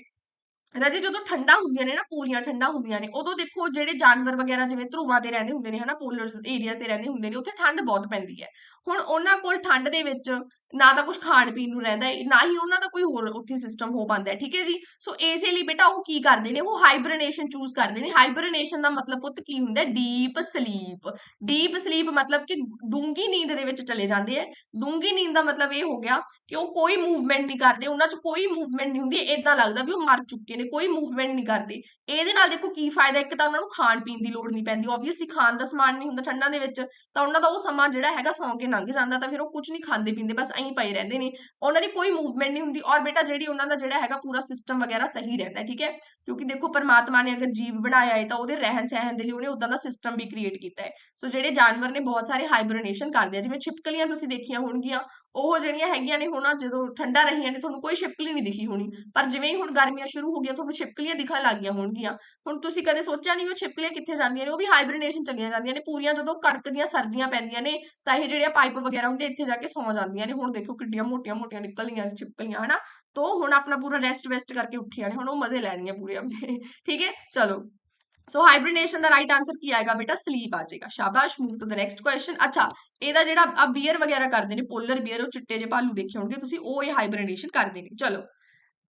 ਰਾਜੇ ਜਦੋਂ ਠੰਡਾ ਹੁੰਦੀਆਂ ਨੇ ਨਾ, ਪੂਰੀਆਂ ਠੰਡਾ ਹੁੰਦੀਆਂ ਨੇ, ਉਦੋਂ ਦੇਖੋ ਜਿਹੜੇ ਜਾਨਵਰ ਵਗੈਰਾ ਜਿਵੇਂ ਧਰੂਆਂ ਤੇ ਰਹਿੰਦੇ ਹੁੰਦੇ ਨੇ ਹਨਾ ਪੋਲਰ ਏਰੀਆ ਤੇ ਰਹਿੰਦੇ ਹੁੰਦੇ ਨੇ, ਉੱਥੇ ਠੰਡ ਬਹੁਤ ਪੈਂਦੀ ਹੈ। ਹੁਣ ਉਹਨਾਂ ਕੋਲ ਠੰਡ ਦੇ ਵਿੱਚ ਨਾ ਤਾਂ ਕੁਝ ਖਾਣ ਪੀਣ ਨੂੰ ਰਹਿੰਦਾ ਹੈ ਨਾ ਹੀ ਉਹਨਾਂ ਦਾ ਕੋਈ ਹੋਰ ਉੱਥੇ ਸਿਸਟਮ ਹੋ ਪਾਉਂਦਾ ਹੈ ਠੀਕ ਹੈ ਜੀ? ਸੋ ਇਸੇ ਲਈ ਬੇਟਾ ਉਹ ਕੀ ਕਰਦੇ ਨੇ, ਉਹ ਹਾਈਬਰਨੇਸ਼ਨ ਚੂਜ਼ ਕਰਦੇ ਨੇ। ਹਾਈਬਰਨੇਸ਼ਨ ਦਾ ਮਤਲਬ ਪੁੱਤ ਕੀ ਹੁੰਦਾ ਡੀਪ ਸਲੀਪ ਡੀਪ ਸਲੀਪ ਮਤਲਬ ਕਿ ਡੂੰਗੀ ਨੀਂਦ ਦੇ ਵਿੱਚ ਚਲੇ ਜਾਂਦੇ ਆ ਡੂੰਗੀ ਨੀਂਦ ਦਾ ਮਤਲਬ ਇਹ ਹੋ ਗਿਆ ਕਿ ਉਹ ਕੋਈ ਮੂਵਮੈਂਟ ਨਹੀਂ ਕਰਦੇ, ਉਹਨਾਂ 'ਚ ਕੋਈ ਮੂਵਮੈਂਟ ਨਹੀਂ ਹੁੰਦੀ ਇਦਾਂ ਲੱਗਦਾ ਵੀ ਉਹ ਮਰ ਚੁੱਕੇ ਨੇ ਕੋਈ ਮੂਵਮੈਂਟ ਨਹੀਂ ਕਰਦੇ। ਇਹਦੇ ਨਾਲ ਦੇਖੋ ਕੀ ਫਾਇਦਾ, ਇੱਕ ਤਾਂ ਉਹਨਾਂ ਨੂੰ ਖਾਣ ਪੀਣ ਦੀ ਲੋੜ ਨਹੀਂ ਪੈਂਦੀ। ਆਬਵੀਅਸਲੀ ਖਾਣ ਦਾ ਸਮਾਨ ਨਹੀਂ ਹੁੰਦਾ ਠੰਡਾਂ ਦੇ ਵਿੱਚ, ਤਾਂ ਉਹਨਾਂ ਦਾ ਉਹ ਸਮਾਂ ਜਿਹੜਾ ਹੈਗਾ ਸੌਂ ਕੇ ਲੰਘ ਜਾਂਦਾ, ਤਾਂ ਫਿਰ ਉਹ ਕੁਝ ਨਹੀਂ ਖਾਂਦੇ ਪੀਂਦੇ, ਬਸ ਐਂ ਪਏ ਰਹਿੰਦੇ ਨੇ। ਉਹਨਾਂ ਦੀ ਕੋਈ ਮੂਵਮੈਂਟ ਨਹੀਂ ਹੁੰਦੀ ਔਰ ਬੇਟਾ ਜਿਹੜੀ ਉਹਨਾਂ ਦਾ ਜਿਹੜਾ ਹੈਗਾ ਪੂਰਾ ਸਿਸਟਮ ਵਗੈਰਾ ਸਹੀ ਰਹਿੰਦਾ, ਠੀਕ ਹੈ? ਕਿਉਂਕਿ ਦੇਖੋ ਪਰਮਾਤਮਾ ਨੇ ਅਗਰ ਜੀਵ ਬਣਾਇਆ ਹੈ, ਤਾਂ ਉਹਦੇ ਰਹਿਣ ਸਹਿਣ ਦੇ ਲਈ ਉਹਨੇ ਉਦਾਂ ਦਾ ਸਿਸਟਮ ਵੀ ਕ੍ਰੀਏਟ ਕੀਤਾ ਹੈ। ਸੋ ਜਿਹੜੇ ਜਾਨਵਰ ਨੇ ਬਹੁਤ ਸਾਰੇ ਹਾਈਬਰਨੇਸ਼ਨ ਕਰਦੇ ਆ, ਜਿਵੇਂ ਛਿਪਕਲੀਆਂ ਤੁਸੀਂ ਦੇਖੀਆਂ ਹੋਣਗੀਆਂ ਉਹ ਜਿਹੜੀਆਂ ਹੈਗੀਆਂ ਨੇ ਹੁਣ ਜਦੋਂ ਠੰਡਾ ਰਹੀਆਂ ਨੇ, ਤੁਹਾਨੂੰ ਕੋਈ ਛਿਪਕਲੀ ਨਹੀਂ ਦਿਖੀ ਹੋਣੀ। ਪਰ ਜਿਵੇਂ ਹੀ ਹੁਣ ਗਰਮੀਆਂ ਸ਼ੁਰੂ ਹੋ ਗਈਆਂ, ਤੁਹਾਨੂੰ ਛਿਪਕਲੀਆਂ ਦਿਖਣ ਲੱਗ ਗਈਆਂ ਹੋਣਗੀਆਂ। ਹੁਣ ਤੁਸੀਂ ਕਦੇ ਸੋਚਿਆ ਨਹੀਂ ਉਹ ਛਿਪਕਲੀਆਂ ਕਿੱਥੇ ਜਾਂਦੀਆਂ ਨੇ? ਉਹ ਵੀ ਹਾਈਬਰਨੇਸ਼ਨ ਚਲੀਆਂ ਜਾਂਦੀਆਂ ਨੇ। ਪੂਰੀਆਂ ਜਦੋਂ ਕੜਕਦੀਆਂ ਸਰਦੀਆਂ ਪੈਂਦੀਆਂ ਨੇ, ਤਾਂ ਇਹ ਜਿਹੜੀਆਂ ਪਾਈਪ ਵਗੈਰਾ ਹੁੰਦੇ, ਇੱਥੇ ਜਾ ਕੇ ਸੌ ਜਾਂਦੀਆਂ ਨੇ। ਹੁਣ ਦੇਖੋ ਕਿੱਡੀਆਂ ਮੋਟੀਆਂ ਮੋਟੀਆਂ ਨਿਕਲੀਆਂ ਨੇ ਛਿਪਕਲੀਆਂ ਹਨਾ? ਤੋਂ ਹੁਣ ਆਪਣਾ ਪੂਰਾ ਰੈਸਟ ਵੈਸਟ ਕਰਕੇ ਉੱਠੀਆਂ ਨੇ। ਹੁਣ ਉਹ ਮਜ਼ੇ ਲੈ ਰਹੀਆਂ ਪੂਰੇ ਆਪਣੇ। ਠੀਕ ਹੈ? ਚਲੋ। ਸੋ ਹਾਈਬਰਨੇਸ਼ਨ ਦਾ ਰਾਈਟ ਆਨਸਰ ਕੀ ਆਏਗਾ ਬੇਟਾ? ਸਲੀਪ ਆ ਜਾਏਗਾ। ਸ਼ਾਬਾਸ਼ move to the next question ਅੱਛਾ, ਇਹਦਾ ਜਿਹੜਾ ਆ ਬੀਅਰ ਵਗੈਰਾ ਕਰਦੇ ਨੇ ਪੋਲਰ ਬੀਅਰ ਉਹ ਚਿੱਟੇ ਜਿਹੇ ਭਾਲੂ ਦੇਖੇ ਹੋਣਗੇ ਤੁਸੀਂ, ਉਹ ਇਹ ਹਾਈਬਰਨੇਸ਼ਨ ਕਰਦੇ ਨੇ। ਚਲੋ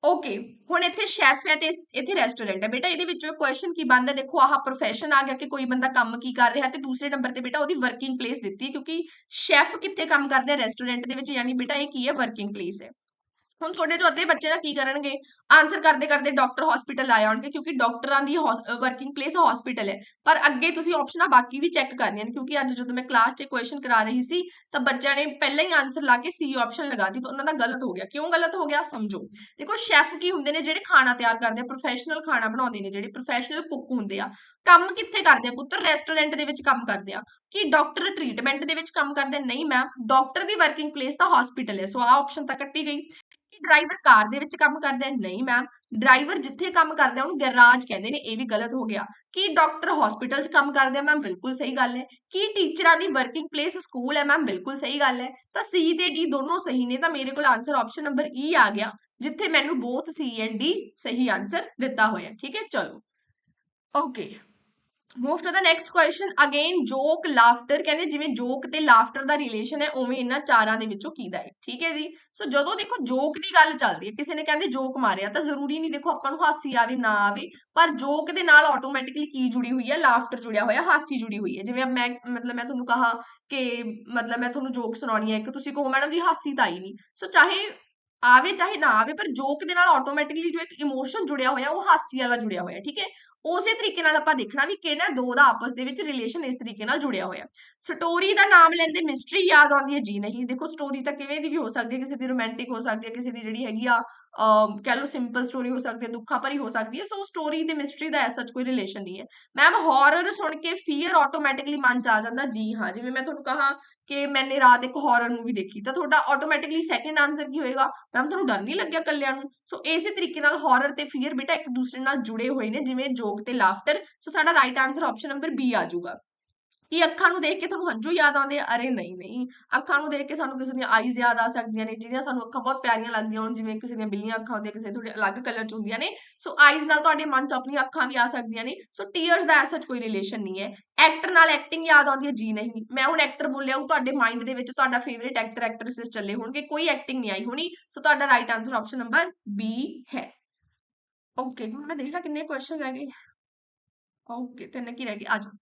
ਓਕੇ ਹੁਣ ਇੱਥੇ ਸ਼ੈਫ ਹੈ ਤੇ ਇੱਥੇ ਰੈਸਟੋਰੈਂਟ ਹੈ। ਬੇਟਾ, ਇਹਦੇ ਵਿੱਚੋਂ ਕੁਐਸਚਨ ਕੀ ਬਣਦਾ? ਦੇਖੋ, ਆਹ ਪ੍ਰੋਫੈਸ਼ਨ ਆ ਗਿਆ ਕਿ ਕੋਈ ਬੰਦਾ ਕੰਮ ਕੀ ਕਰ ਰਿਹਾ ਤੇ ਦੂਸਰੇ ਨੰਬਰ ਤੇ ਬੇਟਾ ਉਹਦੀ ਵਰਕਿੰਗ ਪਲੇਸ ਦਿੱਤੀ ਹੈ, ਕਿਉਂਕਿ ਸ਼ੈਫ ਕਿੱਥੇ ਕੰਮ ਕਰਦੇ ਰੈਸਟੋਰੈਂਟ ਦੇ ਵਿੱਚ, ਯਾਨੀ ਬੇਟਾ, ਇਹ ਕੀ ਹੈ? ਵਰਕਿੰਗ ਪਲੇਸ ਹੈ। ਹੁਣ ਤੁਹਾਡੇ ਜੋ ਅੱਧੇ ਬੱਚੇ ਦਾ ਕੀ ਕਰਨਗੇ? ਆਨਸਰ ਕਰਦੇ ਕਰਦੇ ਡਾਕਟਰ ਹਸਪੀਟਲ ਆਏ ਹੋਣਗੇ ਕਿਉਂਕਿ ਡਾਕਟਰਾਂ ਦੀ ਵਰਕਿੰਗ ਪਲੇਸ ਹਸਪੀਟਲ ਹੈ। ਪਰ ਅੱਗੇ ਤੁਸੀਂ ਆਪਸ਼ਨਾਂ ਬਾਕੀ ਵੀ ਚੈੱਕ ਕਰਨੀਆਂ ਨੇ ਕਿਉਂਕਿ ਅੱਜ ਜਦੋਂ ਮੈਂ ਕਲਾਸ 'ਚ ਕੁਐਸਚਨ ਕਰਾ ਰਹੀ ਸੀ, ਤਾਂ ਬੱਚਿਆਂ ਨੇ ਪਹਿਲਾਂ ਹੀ ਆਨਸਰ ਲਾ ਕੇ ਸੀ ਆਪਸ਼ਨ ਲਗਾ ਦਿੱਤੀ, ਤਾਂ ਉਹਨਾਂ ਦਾ ਗਲਤ ਹੋ ਗਿਆ। ਕਿਉਂ ਗਲਤ ਹੋ ਗਿਆ? ਸਮਝੋ। ਦੇਖੋ ਸ਼ੈਫ ਕੀ ਹੁੰਦੇ ਨੇ, ਜਿਹੜੇ ਖਾਣਾ ਤਿਆਰ ਕਰਦੇ ਆ ਪ੍ਰੋਫੈਸ਼ਨਲ ਖਾਣਾ ਬਣਾਉਂਦੇ ਨੇ, ਜਿਹੜੇ ਪ੍ਰੋਫੈਸ਼ਨਲ ਕੁੱਕ ਹੁੰਦੇ ਆ, ਕੰਮ ਕਿੱਥੇ ਕਰਦੇ ਆ ਪੁੱਤਰ? ਰੈਸਟੋਰੈਂਟ ਦੇ ਵਿੱਚ ਕੰਮ ਕਰਦੇ ਆ। ਕੀ ਡਾਕਟਰ ਟ੍ਰੀਟਮੈਂਟ ਦੇ ਵਿੱਚ ਕੰਮ ਕਰਦੇ? ਨਹੀਂ ਮੈਮ ਡਾਕਟਰ ਦੀ ਵਰਕਿੰਗ ਪਲੇਸ ਤਾਂ ਹਸਪੀਟਲ ਹੈ, ਸੋ ਆਹ ਆਪਸ਼ਨ ਤਾਂ ਕੱਟੀ ਗਈ। ਕਿ ਡਰਾਈਵਰ ਕਾਰ ਦੇ ਵਿੱਚ ਕੰਮ ਕਰਦਾ ਹੈ? ਨਹੀਂ ਮੈਮ ਡਰਾਈਵਰ ਜਿੱਥੇ ਕੰਮ ਕਰਦਾ ਉਹਨੂੰ ਗੈਰਾਜ ਕਹਿੰਦੇ ਨੇ, ਇਹ ਵੀ ਗਲਤ ਹੋ ਗਿਆ। ਕੀ ਡਾਕਟਰ ਹਸਪੀਟਲ 'ਚ ਕੰਮ ਕਰਦੇ ਆ ਮੈਮ ਬਿਲਕੁਲ ਸਹੀ ਗੱਲ ਹੈ। ਕੀ ਟੀਚਰਾਂ ਦੀ ਵਰਕਿੰਗ ਪਲੇਸ ਸਕੂਲ ਹੈ ਮੈਮ ਬਿਲਕੁਲ ਸਹੀ ਗੱਲ ਹੈ। ਤਾਂ ਸੀ ਤੇ ਡੀ ਦੋਨੋਂ ਸਹੀ ਨੇ, ਤਾਂ ਮੇਰੇ ਕੋਲ ਆਨਸਰ ਆਪਸ਼ਨ ਨੰਬਰ ਈ ਆ ਗਿਆ, ਜਿੱਥੇ ਮੈਨੂੰ ਬੋਥ ਸੀ ਐਂਡ ਡੀ ਸਹੀ ਆਨਸਰ ਦਿੱਤਾ ਹੋਇਆ। ਠੀਕ ਹੈ? ਚਲੋ। Okay move to the next question again joke laughter ਕਹਿੰਦੇ ਜਿਵੇਂ ਜੋਕ ਤੇ ਲਾਫਟਰ ਦਾ ਰਿਲੇਸ਼ਨ ਹੈ, ਉਵੇਂ ਇਹਨਾਂ ਚਾਰਾਂ ਦੇ ਵਿੱਚੋਂ ਕਿਹਦਾ ਹੈ? ਠੀਕ ਹੈ ਜੀ? ਸੋ ਜਦੋਂ ਦੇਖੋ ਜੋਕ ਦੀ ਗੱਲ ਚੱਲਦੀ ਹੈ, ਕਿਸੇ ਨੇ ਕਹਿੰਦੇ ਜੋਕ ਮਾਰਿਆ, ਤਾਂ ਜ਼ਰੂਰੀ ਨਹੀਂ ਦੇਖੋ ਆਪਾਂ ਨੂੰ ਹਾਸੀ ਆਵੇ, ਨਾ ਆਵੇ, ਪਰ ਜੋਕ ਦੇ ਨਾਲ ਆਟੋਮੈਟਿਕਲੀ ਕੀ ਜੁੜੀ ਹੋਈ ਹੈ? ਲਾਫਟਰ ਜੁੜਿਆ ਹੋਇਆ, ਹਾਸੀ ਜੁੜੀ ਹੋਈ ਹੈ। ਜਿਵੇਂ ਮੈਂ, ਮਤਲਬ ਮੈਂ ਤੁਹਾਨੂੰ ਕਹਾ ਕਿ, ਮਤਲਬ ਮੈਂ ਤੁਹਾਨੂੰ ਜੋਕ ਸੁਣਾਉਣੀ ਹੈ, ਇੱਕ ਤੁਸੀਂ ਕਹੋ, ਮੈਡਮ ਜੀ, ਹਾਸੀ ਤਾਂ ਆਈ ਨਹੀਂ। ਸੋ ਚਾਹੇ ਆਵੇ ਚਾਹੇ ਨਾ ਆਵੇ, ਪਰ ਜੋਕ ਦੇ ਨਾਲ ਆਟੋਮੈਟਿਕਲੀ ਜੋ ਇੱਕ ਇਮੋਸ਼ਨ ਜੁੜਿਆ ਹੋਇਆ, ਉਹ ਹਾਸੀ ਵਾਲਾ ਜੁੜਿਆ ਹੋਇਆ, ਠੀਕ ਹੈ? ਉਸੇ ਤਰੀਕੇ ਨਾਲ ਆਪਾਂ ਦੇਖਣਾ ਵੀ ਕਿਹੜਾ ਦੋ ਦਾ ਆਪਸ ਦੇ ਵਿੱਚ ਰਿਲੇਸ਼ਨ ਇਸ ਤਰੀਕੇ ਨਾਲ ਜੁੜਿਆ ਹੋਇਆ। ਸਟੋਰੀ ਦਾ ਨਾਮ ਲੈਂਦੇ ਮਿਸਟਰੀ ਯਾਦ ਆਉਂਦੀ ਹੈ ਜੀ ਨਹੀਂ। ਦੇਖੋ ਸਟੋਰੀ ਤਾਂ ਕਿਵੇਂ ਦੀ ਵੀ ਹੋ ਸਕਦੀ ਹੈ, ਕਿਸੇ ਦੀ ਰੋਮਾਂਟਿਕ ਹੋ ਸਕਦੀ ਹੈ, ਕਿਸੇ ਦੀ ਜਿਹੜੀ ਹੈਗੀ ਆ ਕਹਿ ਲਓ ਸਿੰਪਲ ਸਟੋਰੀ ਹੋ ਸਕਦੀ ਹੈ ਦੁੱਖਾਂ ਭਰੀ ਹੋ ਸਕਦੀ ਹੈ, ਸੋ ਸਟੋਰੀ ਤੇ ਮਿਸਟਰੀ ਦਾ ਐਸਾ ਕੋਈ ਰਿਲੇਸ਼ਨ ਨਹੀਂ ਹੈ। ਮੈਮ ਹਾਰਰ ਸੁਣ ਕੇ ਫੀਅਰ ਆਟੋਮੈਟਿਕਲੀ ਮਨ ਚ ਆ ਜਾਂਦਾ, ਜੀ ਹਾਂ, ਜਿਵੇਂ ਮੈਂ ਤੁਹਾਨੂੰ ਕਹਾ ਕਿ ਮੈਨੇ ਰਾਤ ਇੱਕ ਹਾਰਰ ਮੂਵੀ ਦੇਖੀ, ਤਾਂ ਤੁਹਾਡਾ ਆਟੋਮੈਟਿਕਲੀ ਸੈਕੰਡ ਆਨਸਰ ਕੀ ਹੋਏਗਾ? ਮੈਮ ਤੁਹਾਨੂੰ ਡਰ ਨਹੀਂ ਲੱਗਿਆ ਕੱਲਿਆਂ ਨੂੰ? ਸੋ ਇਸੇ ਤਰੀਕੇ ਨਾਲ ਹਾਰਰ ਤੇ ਫੀਅਰ ਬੇਟਾ ਇੱਕ ਦੂਸਰੇ ਨਾਲ ਜੁੜੇ ਹੋਏ ਨੇ, ਜਿਵੇਂ ਜੋਕ ਤੇ ਲਾਫਟਰ ਸੋ ਸਾਡਾ right answer option number B ਆ ਜਾਊਗਾ। ਕਿ ਅੱਖਾਂ ਨੂੰ ਦੇਖ ਕੇ ਤੁਹਾਨੂੰ ਹੰਝੂ ਯਾਦ ਆਉਂਦੇ ਆ? ਅਰੇ ਨਹੀਂ ਨਹੀਂ। ਅੱਖਾਂ ਨੂੰ ਦੇਖ ਕੇ ਸਾਨੂੰ ਕਿਸੇ ਦੀਆਂ ਆਈਜ਼ ਯਾਦ ਆ ਸਕਦੀਆਂ ਨੇ, ਜਿਹਦੀਆਂ ਸਾਨੂੰ ਅੱਖਾਂ ਬਹੁਤ ਪਿਆਰੀਆਂ ਲੱਗਦੀਆਂ ਹੋਣ, ਜਿਵੇਂ ਕਿਸੇ ਦੀਆਂ ਬਿੱਲੀਆਂ ਅੱਖਾਂ ਹੁੰਦੀਆਂ, ਕਿਸੇ ਥੋੜੇ ਅਲੱਗ ਕਲਰ ਚ ਹੁੰਦੀਆਂ ਨੇ। ਸੋ ਆਈਜ਼ ਨਾਲ ਤੁਹਾਡੇ ਮਨ ਚ ਆਪਣੀਆਂ ਅੱਖਾਂ ਵੀ ਆ ਸਕਦੀਆਂ ਨੇ। ਸੋ ਟੀਅਰਸ ਦਾ ਐਸਾ ਕੋਈ ਰਿਲੇਸ਼ਨ ਨਹੀਂ ਹੈ। ਐਕਟਰ ਨਾਲ ਐਕਟਿੰਗ ਯਾਦ ਆਉਂਦੀ ਹੈ? ਜੀ ਨਹੀਂ। ਮੈਂ ਹੁਣ ਐਕਟਰ ਬੋਲਿਆ, ਉਹ ਤੁਹਾਡੇ ਮਾਈਂਡ ਦੇ ਵਿੱਚ ਤੁਹਾਡਾ ਫੇਵਰੇਟ ਐਕਟਰ ਐਕਟਰੈਸ ਚੱਲੇ ਹੋਣਗੇ। ਕੋਈ ਐਕਟਿੰਗ ਨਹੀਂ ਆਈ ਹੋਣੀ। ਸੋ ਤੁਹਾਡਾ right answer option number B ਹੈ। ਓਕੇ ਹੁਣ ਮੈਂ ਦੇਖਣਾ ਕਿੰਨੇ ਕੁਐਸਚਨ ਰਹਿ ਗਏ। ਓਕੇ ਤਿੰਨ ਕੀ ਰਹਿ ਗਏ? ਆ ਜਾਓ।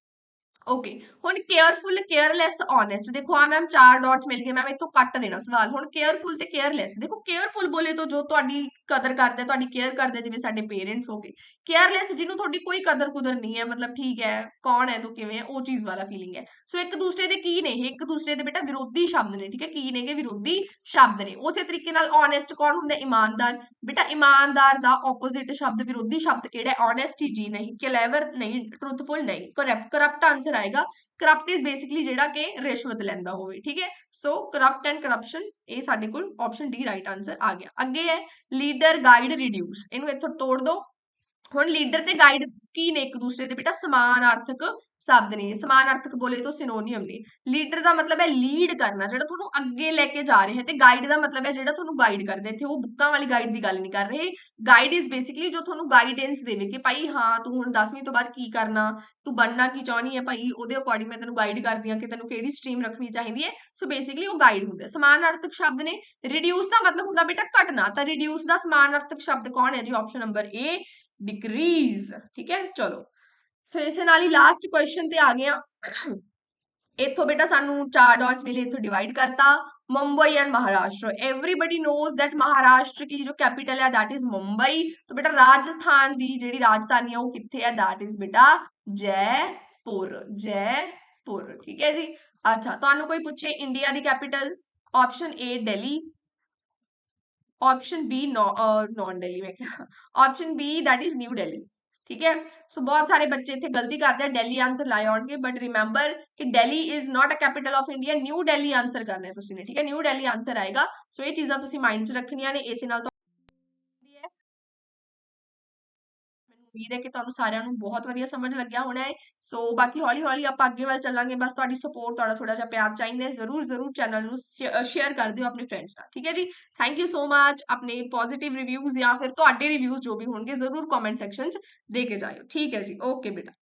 ਓਕੇ ਹੁਣ ਕੇਅਰਫੁਲ ਕੇਅਰਲੈਸ ਓਨੈਸਟ ਦੇਖੋ ਆ ਮੈਮ ਚਾਰ ਡਾਟਸ ਮਿਲ ਗਏ ਮੈਮ ਇੱਥੋਂ ਕੱਟ ਦੇਣਾ ਸਵਾਲ, ਹੁਣ ਕੇਅਰਫੁਲ ਤੇ ਕੇਅਰਲੈਸ ਦੇਖੋ ਕੇਅਰਫੁਲ ਬੋਲੇ ਤੋਂ ਜੋ ਤੁਹਾਡੀ ਕਦਰ ਕਰਦੇ, ਤੁਹਾਡੀ ਕੇਅਰ ਕਰਦੇ, ਜਿਵੇਂ ਸਾਡੇ ਪੇਰੈਂਟਸ ਹੋਗੇ ਕੇਅਰਲੈਸ, ਜਿਹਨੂੰ ਤੁਹਾਡੀ ਕੋਈ ਕਦਰ ਕੁਦਰ ਨਹੀਂ ਹੈ, ਮਤਲਬ ਠੀਕ ਹੈ, ਕੌਣ ਹੈ, ਤੂੰ ਕਿਵੇਂ ਹੈ, ਉਹ ਚੀਜ਼ ਵਾਲਾ ਫੀਲਿੰਗ ਹੈ। ਸੋ ਇੱਕ ਦੂਸਰੇ ਦੇ ਕੀ ਨੇ? ਇੱਕ ਦੂਸਰੇ ਦੇ ਬੇਟਾ ਵਿਰੋਧੀ ਸ਼ਬਦ ਨੇ, ਠੀਕ ਹੈ? ਕੀ ਨੇਗੇ? ਵਿਰੋਧੀ ਸ਼ਬਦ ਨੇ। ਉਸੇ ਤਰੀਕੇ ਨਾਲ ਓਨੈਸਟ ਕੌਣ ਹੁੰਦਾ? ਇਮਾਨਦਾਰ। ਬੇਟਾ, ਇਮਾਨਦਾਰ ਦਾ ਆਪੋਜ਼ਿਟ ਸ਼ਬਦ, ਵਿਰੋਧੀ ਸ਼ਬਦ ਕਿਹੜਾ ਓਨੈਸਟੀ ਜੀ ਨਹੀਂ ਕਲੇਵਰ ਨਹੀਂ ਟਰੂਥਫੁਲ ਨਹੀਂ। ਕਰਪਟ ਕਰਪਟ ਆਨਸਰ ਆਏਗਾ। ਕਰਪਟ ਇਜ਼ ਬੇਸਿਕਲੀ ਜਿਹੜਾ ਕਿ ਰਿਸ਼ਵਤ ਲੈਂਦਾ ਹੋਵੇ, ਠੀਕ ਹੈ? ਸੋ ਕਰਪਟ ਐਂਡ ਕਰਪਸ਼ਨ ਇਹ ਸਾਡੇ ਕੋਲ ਆਪਸ਼ਨ ਡੀ ਰਾਈਟ ਆਨਸਰ ਆ ਗਿਆ। ਅੱਗੇ ਹੈ ਲੀਡਰ ਗਾਈਡ ਰਿਡਿਊਸ ਇਹਨੂੰ ਇੱਥੋਂ ਤੋੜ ਦੋ ਹੁਣ ਲੀਡਰ ਤੇ ਗਾਈਡ ਕੀ ਨੇ ਇੱਕ ਦੂਸਰੇ ਦੇ? ਬੇਟਾ ਸਮਾਨਾਰਥਕ ਸ਼ਬਦ ਨੇ। ਸਮਾਨਾਰਥਕ ਬੋਲੇ ਤਾਂ ਸਿਨੋਨੀਅਮ ਨੇ। ਲੀਡਰ ਦਾ ਮਤਲਬ ਹੈ ਲੀਡ ਕਰਨਾ, ਜਿਹੜਾ ਤੁਹਾਨੂੰ ਅੱਗੇ ਲੈ ਕੇ ਜਾ ਰਿਹਾ ਹੈ ਤੇ ਗਾਈਡ ਦਾ ਮਤਲਬ ਹੈ ਜਿਹੜਾ ਤੁਹਾਨੂੰ ਗਾਈਡ ਕਰਦਾ ਇੱਥੇ ਉਹ ਬੁੱਕਾਂ ਵਾਲੀ ਗਾਈਡ ਦੀ ਗੱਲ ਨਹੀਂ ਕਰ ਰਹੇ। ਗਾਈਡ ਇਜ਼ ਬੇਸਿਕਲੀ ਜੋ ਤੁਹਾਨੂੰ ਗਾਈਡੈਂਸ ਦੇਵੇ ਕਿ ਭਾਈ ਹਾਂ, ਤੂੰ ਹੁਣ 10ਵੀਂ ਤੋਂ ਬਾਅਦ ਕੀ ਕਰਨਾ? ਤੂੰ ਬਣਨਾ ਕੀ ਚਾਹਣੀ ਹੈ ਭਾਈ? ਉਹਦੇ ਅਕੋਰਡਿੰਗ ਮੈਂ ਤੈਨੂੰ ਗਾਈਡ ਕਰਦੀ ਹਾਂ ਕਿ ਤੈਨੂੰ ਕਿਹੜੀ ਸਟਰੀਮ ਰੱਖਣੀ ਚਾਹੀਦੀ ਹੈ। ਸੋ ਬੇਸਿਕਲੀ ਉਹ ਗਾਈਡ ਹੁੰਦਾ ਸਮਾਨਾਰਥਕ ਸ਼ਬਦ ਨੇ। ਰਿਡਿਊਸ ਦਾ ਮਤਲਬ ਹੁੰਦਾ ਬੇਟਾ ਘਟਣਾ ਤਾਂ ਰਿਡਿਊਸ ਦਾ ਸਮਾਨਾਰਥਕ ਸ਼ਬਦ ਕੌਣ ਹੈ ਜੀ? ਆਪਸ਼ਨ ਨੰਬਰ ਏ ਡਿਕਰੀਜ਼ ਠੀਕ ਹੈ ਚਲੋ ਸੋ ਇਸੇ ਨਾਲ ਹੀ ਲਾਸਟ ਕੁਐਸਚਨ ਤੇ ਆ ਗਏ ਆ ਇੱਥੋਂ ਬੇਟਾ ਸਾਨੂੰ ਚਾਰ ਡਾਟਸ ਮਿਲੇ ਇੱਥੋਂ ਡਿਵਾਈਡ ਕਰਤਾ Mumbai and Maharashtra everybody knows that Maharashtra ਦੀ ਜੋ ਕੈਪੀਟਲ ਹੈ that is ਮੁੰਬਈ ਤਾਂ ਬੇਟਾ ਰਾਜਸਥਾਨ ਦੀ ਜਿਹੜੀ ਰਾਜਧਾਨੀ ਹੈ ਉਹ ਕਿੱਥੇ ਹੈ that is ਬੇਟਾ ਜੈਪੁਰ ਜੈਪੁਰ ਠੀਕ ਹੈ ਜੀ ਅੱਛਾ ਤੁਹਾਨੂੰ ਕੋਈ ਪੁੱਛੇ ਇੰਡੀਆ ਦੀ capital option A Delhi option B none Delhi ਮੈਂ ਕਿਹਾ option B that is New Delhi ਠੀਕ ਹੈ ਸੋ ਬਹੁਤ ਸਾਰੇ ਬੱਚੇ ਇੱਥੇ ਗਲਤੀ ਕਰਦੇ ਆ ਦਿੱਲੀ ਆਨਸਰ ਲਾਏ ਆਉਣਗੇ ਬਟ ਰਿਮੈਂਬਰ ਕਿ Delhi is not a capital of India New Delhi answer ਕਰਨਾ ਤੁਸੀਂ ਨੇ ਠੀਕ ਹੈ ਨਿਊ ਦਿੱਲੀ ਆਨਸਰ ਆਏਗਾ ਸੋ ਇਹ ਚੀਜ਼ਾਂ ਤੁਸੀਂ ਮਾਈਂਡ 'ਚ ਰੱਖਣੀਆਂ ਨੇ ਇਸੇ ਨਾਲ ਉਮੀਦ ਹੈ ਕਿ ਤੁਹਾਨੂੰ ਸਾਰਿਆਂ ਨੂੰ ਬਹੁਤ ਵਧੀਆ ਸਮਝ ਲੱਗਿਆ ਹੋਣਾ ਹੈ। ਸੋ ਬਾਕੀ ਹੌਲੀ ਹੌਲੀ ਆਪਾਂ ਅੱਗੇ ਵੱਲ ਚੱਲਾਂਗੇ। ਬਸ ਤੁਹਾਡੀ ਸਪੋਰਟ ਤੁਹਾਡਾ ਥੋੜਾ ਜਿਹਾ ਪਿਆਰ ਚਾਹੀਦਾ ਹੈ। ਜ਼ਰੂਰ ਜ਼ਰੂਰ ਚੈਨਲ ਨੂੰ ਸ਼ੇਅਰ ਕਰ ਦਿਓ ਆਪਣੇ ਫਰੈਂਡਸ ਨਾਲ। ਠੀਕ ਹੈ ਜੀ? ਥੈਂਕ ਯੂ ਸੋ ਮਚ ਆਪਣੇ ਪੋਜ਼ਿਟਿਵ ਰਿਵਿਊਜ਼ ਜਾਂ ਫਿਰ ਤੁਹਾਡੇ ਰਿਵਿਊਜ਼ ਜੋ ਵੀ ਹੋਣਗੇ, ਜ਼ਰੂਰ ਕਮੈਂਟ ਸੈਕਸ਼ਨ 'ਚ ਦੇ ਕੇ ਜਾਇਓ। ਠੀਕ ਹੈ ਜੀ? ਓਕੇ ਬੇਟਾ।